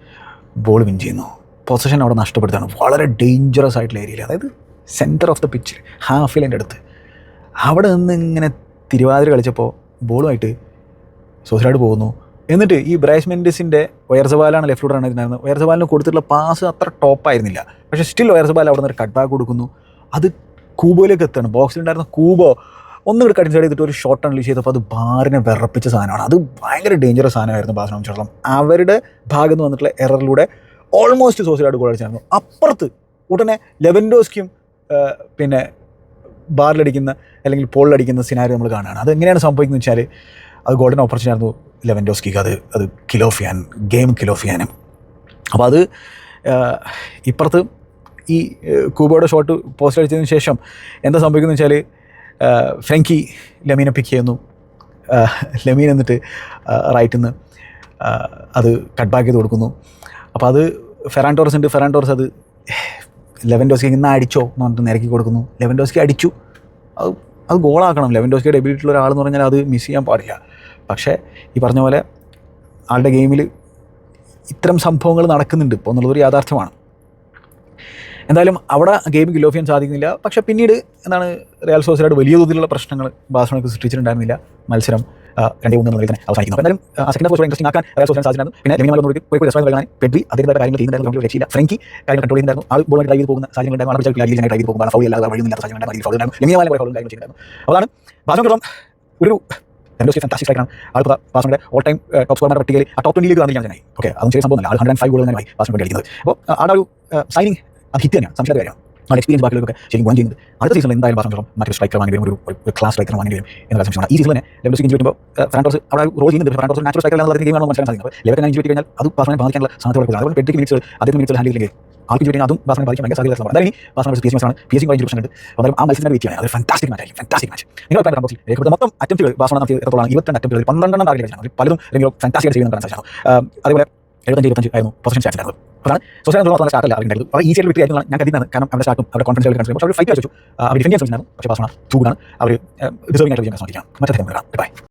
ബോൾ വിൻ ചെയ്യുന്നു. പൊസിഷൻ അവിടെ നഷ്ടപ്പെടുത്താണ് വളരെ ഡേഞ്ചറസ് ആയിട്ടുള്ള ഏരിയയിൽ അതായത് സെന്റർ ഓഫ് ദ പിച്ചിൽ ഹാഫിലിന്റെ അടുത്ത്. അവിടെ നിന്ന് ഇങ്ങനെ തിരുവാതിര കളിച്ചപ്പോൾ ബോളുമായിട്ട് സോസിലായിട്ട് പോകുന്നു. എന്നിട്ട് ഈ ബ്രൈസ് മെൻഡിസിന്റെ വയർസബാലാണ് ലെഫ്റ്റ് റൺ ചെയ്തിട്ടുണ്ടായിരുന്നത് വയർസബാലിന് കൊടുത്തിട്ടുള്ള പാസ് അത്ര ടോപ്പായിരുന്നില്ല പക്ഷേ സ്റ്റിൽ വയർസബാൽ അവിടെ നിന്ന് ഒരു കട്ട് കൊടുക്കുന്നു. അത് കൂബോയിലേക്ക് ബോക്സിൽ ബോക്സിലുണ്ടായിരുന്ന കൂബോ ഒന്നും കൂടി കട്ടിങ് സൈഡ് ചെയ്തിട്ട് ഒരു ഷോട്ട് അൺലീഷ് ചെയ്തപ്പോൾ അത് ബാറിനെ വിറപ്പിച്ച സാധനമാണ്. അത് ഭയങ്കര ഡേഞ്ചറസ് സാധനമായിരുന്നു ബാസിനെ സംബന്ധിച്ചിടത്തോളം അവരുടെ ഭാഗത്ത് നിന്ന് വന്നിട്ടുള്ള എററിലൂടെ ഓൾമോസ്റ്റ് സോസിലായിട്ട് ഗോൾ അടിച്ചായിരുന്നു അപ്പുറത്ത് ഉടനെ ലെവൻഡോസ്ക്കും പിന്നെ ബാറിലടിക്കുന്ന അല്ലെങ്കിൽ പോളിലടിക്കുന്ന സിനാരി നമ്മൾ കാണുകയാണ്. അത് എങ്ങനെയാണ് സംഭവിക്കുന്നത് വെച്ചാൽ അത് ഗോൾഡൻ ഓപ്പർച്യൂണിറ്റി ആയിരുന്നു ലെവൻഡോസ്കിക്ക് അത് അത് കിലോഫിയാൻ ഗെയിം കിലോഫിയാനും അപ്പോൾ അത് ഇപ്പുറത്ത് ഈ കൂബയുടെ ഷോട്ട് പോസ്റ്റ് അടിച്ചതിന് ശേഷം എന്താ സംഭവിക്കുന്നത് വെച്ചാൽ ഫ്രങ്കി ലെമീനെ പിക്ക് ചെയ്യുന്നു. ലെമീൻ എന്നിട്ട് റൈറ്റിൽ നിന്ന് അത് കട്ട് ബാക്ക് ചെയ്ത് കൊടുക്കുന്നു. അപ്പോൾ അത് ഫെറാൻ ടോറസ് ഉണ്ട്. ഫെറാൻ ടോറസ് അത് ലെവൻ ഡോസ്കി ഇന്ന് അടിച്ചോ എന്ന് പറഞ്ഞിട്ട് നിരക്കി കൊടുക്കുന്നു. ലെവൻ ഡോസ്കി അടിച്ചു. അത് അത് ഗോളാക്കണം. ലെവൻ ഡോസ്കിയുടെ ഒരാൾ ഒരാളെന്ന് പറഞ്ഞാൽ അത് മിസ് ചെയ്യാൻ പാടില്ല. പക്ഷേ ഈ പറഞ്ഞ പോലെ ആളുടെ ഗെയിമിൽ ഇത്തരം സംഭവങ്ങൾ നടക്കുന്നുണ്ട്. ഇപ്പോൾ എന്നുള്ളതൊരു യാഥാർത്ഥ്യമാണ്. എന്തായാലും അവിടെ ഗെയിം ഗിൽ ചെയ്യാൻ സാധിക്കുന്നില്ല. പക്ഷേ പിന്നീട് എന്താണ് റയൽ സോസിലായിട്ട് വലിയ തോതിലുള്ള പ്രശ്നങ്ങൾ ബാസണക്ക് സൃഷ്ടിച്ചിട്ടുണ്ടായിരുന്നില്ല മത്സരം. രണ്ടേ മൂന്ന് നിലയിൽ തന്നെ അവസാനിക്കുന്നു. എന്നാലും ആ സെക്കൻഡ് ഹാഫ് ഇൻട്രസ്റ്റിംഗ് ആക്കാൻ റയൽ സോസിന് സാധിച്ചിട്ടുണ്ടായിരുന്നു പിന്നെ ലെമിനൽ നോക്കി പോയി റെസ്റ്റോറന്റ് നൽകാൻ പെഡ്രി അതിന്റെ കാര്യങ്ങൾ ചെയ്യുന്നുണ്ടായിരുന്നു. രക്ഷയില്ല. ഫ്രങ്കി കാര്യങ്ങൾ കൺട്രോൾ ചെയ്യുന്നുണ്ടായിരുന്നു. ആ ബോൾ ഡ്രൈവ് ചെയ്ത് പോകുന്ന സാഹചര്യം ആ ഡ്രൈവ് ചെയ്ത് പോകുമ്പോൾ ഫൗൾ അല്ലാതെ വഴിയൊന്നുമില്ലാത്ത സാഹചര്യം ഉണ്ടായിരുന്നു. ഫൗൾ ഉണ്ടായിരുന്നു. ലെമിനൽ കുറേ ഫൗളും കാര്യങ്ങൾ ചെയ്യുന്നുണ്ടായിരുന്നു അതാണ് ബാഴ്സലോണ ഒരു രണ്ടു ഫാന്റാസ്റ്റിക് സ്ട്രൈക്കറാണ് ആൾ ബാസിന്റെ ഓൾ ടൈം ടോപ്പ് സ്കോർ പട്ടികയിൽ ആ ടോപ്പ് ട്വന്റിയിലേക്ക് വന്നില്ല ചങ്ങായി ഓക്കെ അതും ചെറിയ സംഭവമല്ല ആൾ ഹൺഡ്രഡ് ഫൈവ് ഗോൾ തന്നെ വേണ്ടി കളിക്കുന്നത്. അപ്പോൾ ഒരു സൈനിങ് അത് ഹിറ്റ് തന്നെയാണ്. സംശയത്തെ കാര്യമാണ്. നല്ല എക്സ്പീരിയൻസ് ബാക്കിലൊക്കെ ശരിക്കും ഗുണം ചെയ്യുന്നത്. അടുത്ത സീസണിൽ എന്തായാലും ബാസം മറ്റൊരു സ്ട്രൈക്കർ വാങ്ങി ഒരു ക്ലാസ് സ്ട്രൈക്കർ വാങ്ങി വരും എന്നുള്ള സംശയമാണ് ഈ സീസണിൽ ലെവൽ ഇഞ്ചി വരുമ്പോൾ ഫ്രാൻഡോസ് അവിടെ റോൾ ചെയ്യുന്നത് ഫ്രാൻഡോസ് നാച്ചുറൽ സ്ട്രൈക്കർ എന്നുള്ള ഗെയിമാണ് മനസ്സിലാക്കാൻ സാധിക്കുന്നത് ലെവൽ ഇഞ്ചി കഴിഞ്ഞാൽ അത് ബാസിനെ ബാധിക്കാനുള്ള സാധ്യത കൂടുതലാണ്. അതുകൊണ്ട് പെട്ടി മിനിറ്റ്സ് അദ്ദേഹം മിനിറ്റ്സ് ഹാൻഡിൽ ചെയ്യില്ലെങ്കിൽ ആൾക്ക് ഇഞ്ചി അതും ബാസിനെ ബാധിക്കാൻ ഭയങ്കര സാധ്യത അതായത് ഈ ബാസിനെ പി ആണ് പി എസ് സി ഉണ്ട്. അതായത് ആ മത്സരത്തിന്റെ വെയിറ്റ് ആണ് അത് ഫാന്റാസ്റ്റിക് മാച്ച് ആയിരിക്കും. മാച്ച് നിങ്ങൾ പറയാൻ ബോക്സിൽ രേഖപ്പെടുത്ത മൊത്തം അറ്റംപ്റ്റുകൾ ബാസണ നടത്തിയ എത്രത്തോളം ഇരുപത്തിരണ്ട് അറ്റംപ്റ്റുകൾ പന്ത്രണ്ടെണ്ണം ടാർഗറ്റ് പലതും ഫാന്റാസ്റ്റിക് ചെയ്യുന്ന കാണാൻ അതേപോലെ എഴുപത്തഞ്ച് ഇരുപത്തഞ്ച് ആയിരുന്നു പൊസിഷൻ സ്റ്റാറ്റ്സ് അതാണ് സോഷ്യൽ മാത്രം സ്റ്റാർട്ടല്ല അവരുണ്ടായിരുന്നു അവർ ഈസിയായിട്ട് വിട്ട് ആയിരുന്നു ഞാൻ കരുതുന്നത് കാരണം അവരുടെ സ്റ്റാർട്ടും അവരുടെ കോൺഫിഡൻസ് പക്ഷേ അവർ ഫൈറ്റ് വെച്ചു അവർ ഡിഫൻസ് ചെയ്യാൻ പക്ഷേ ബാസണ തൂക്കാണ് അവർ ഡിസേർവിംഗ് ആയിട്ട് വിജയം ശ്രമിക്കാം മറ്റേ ബൈ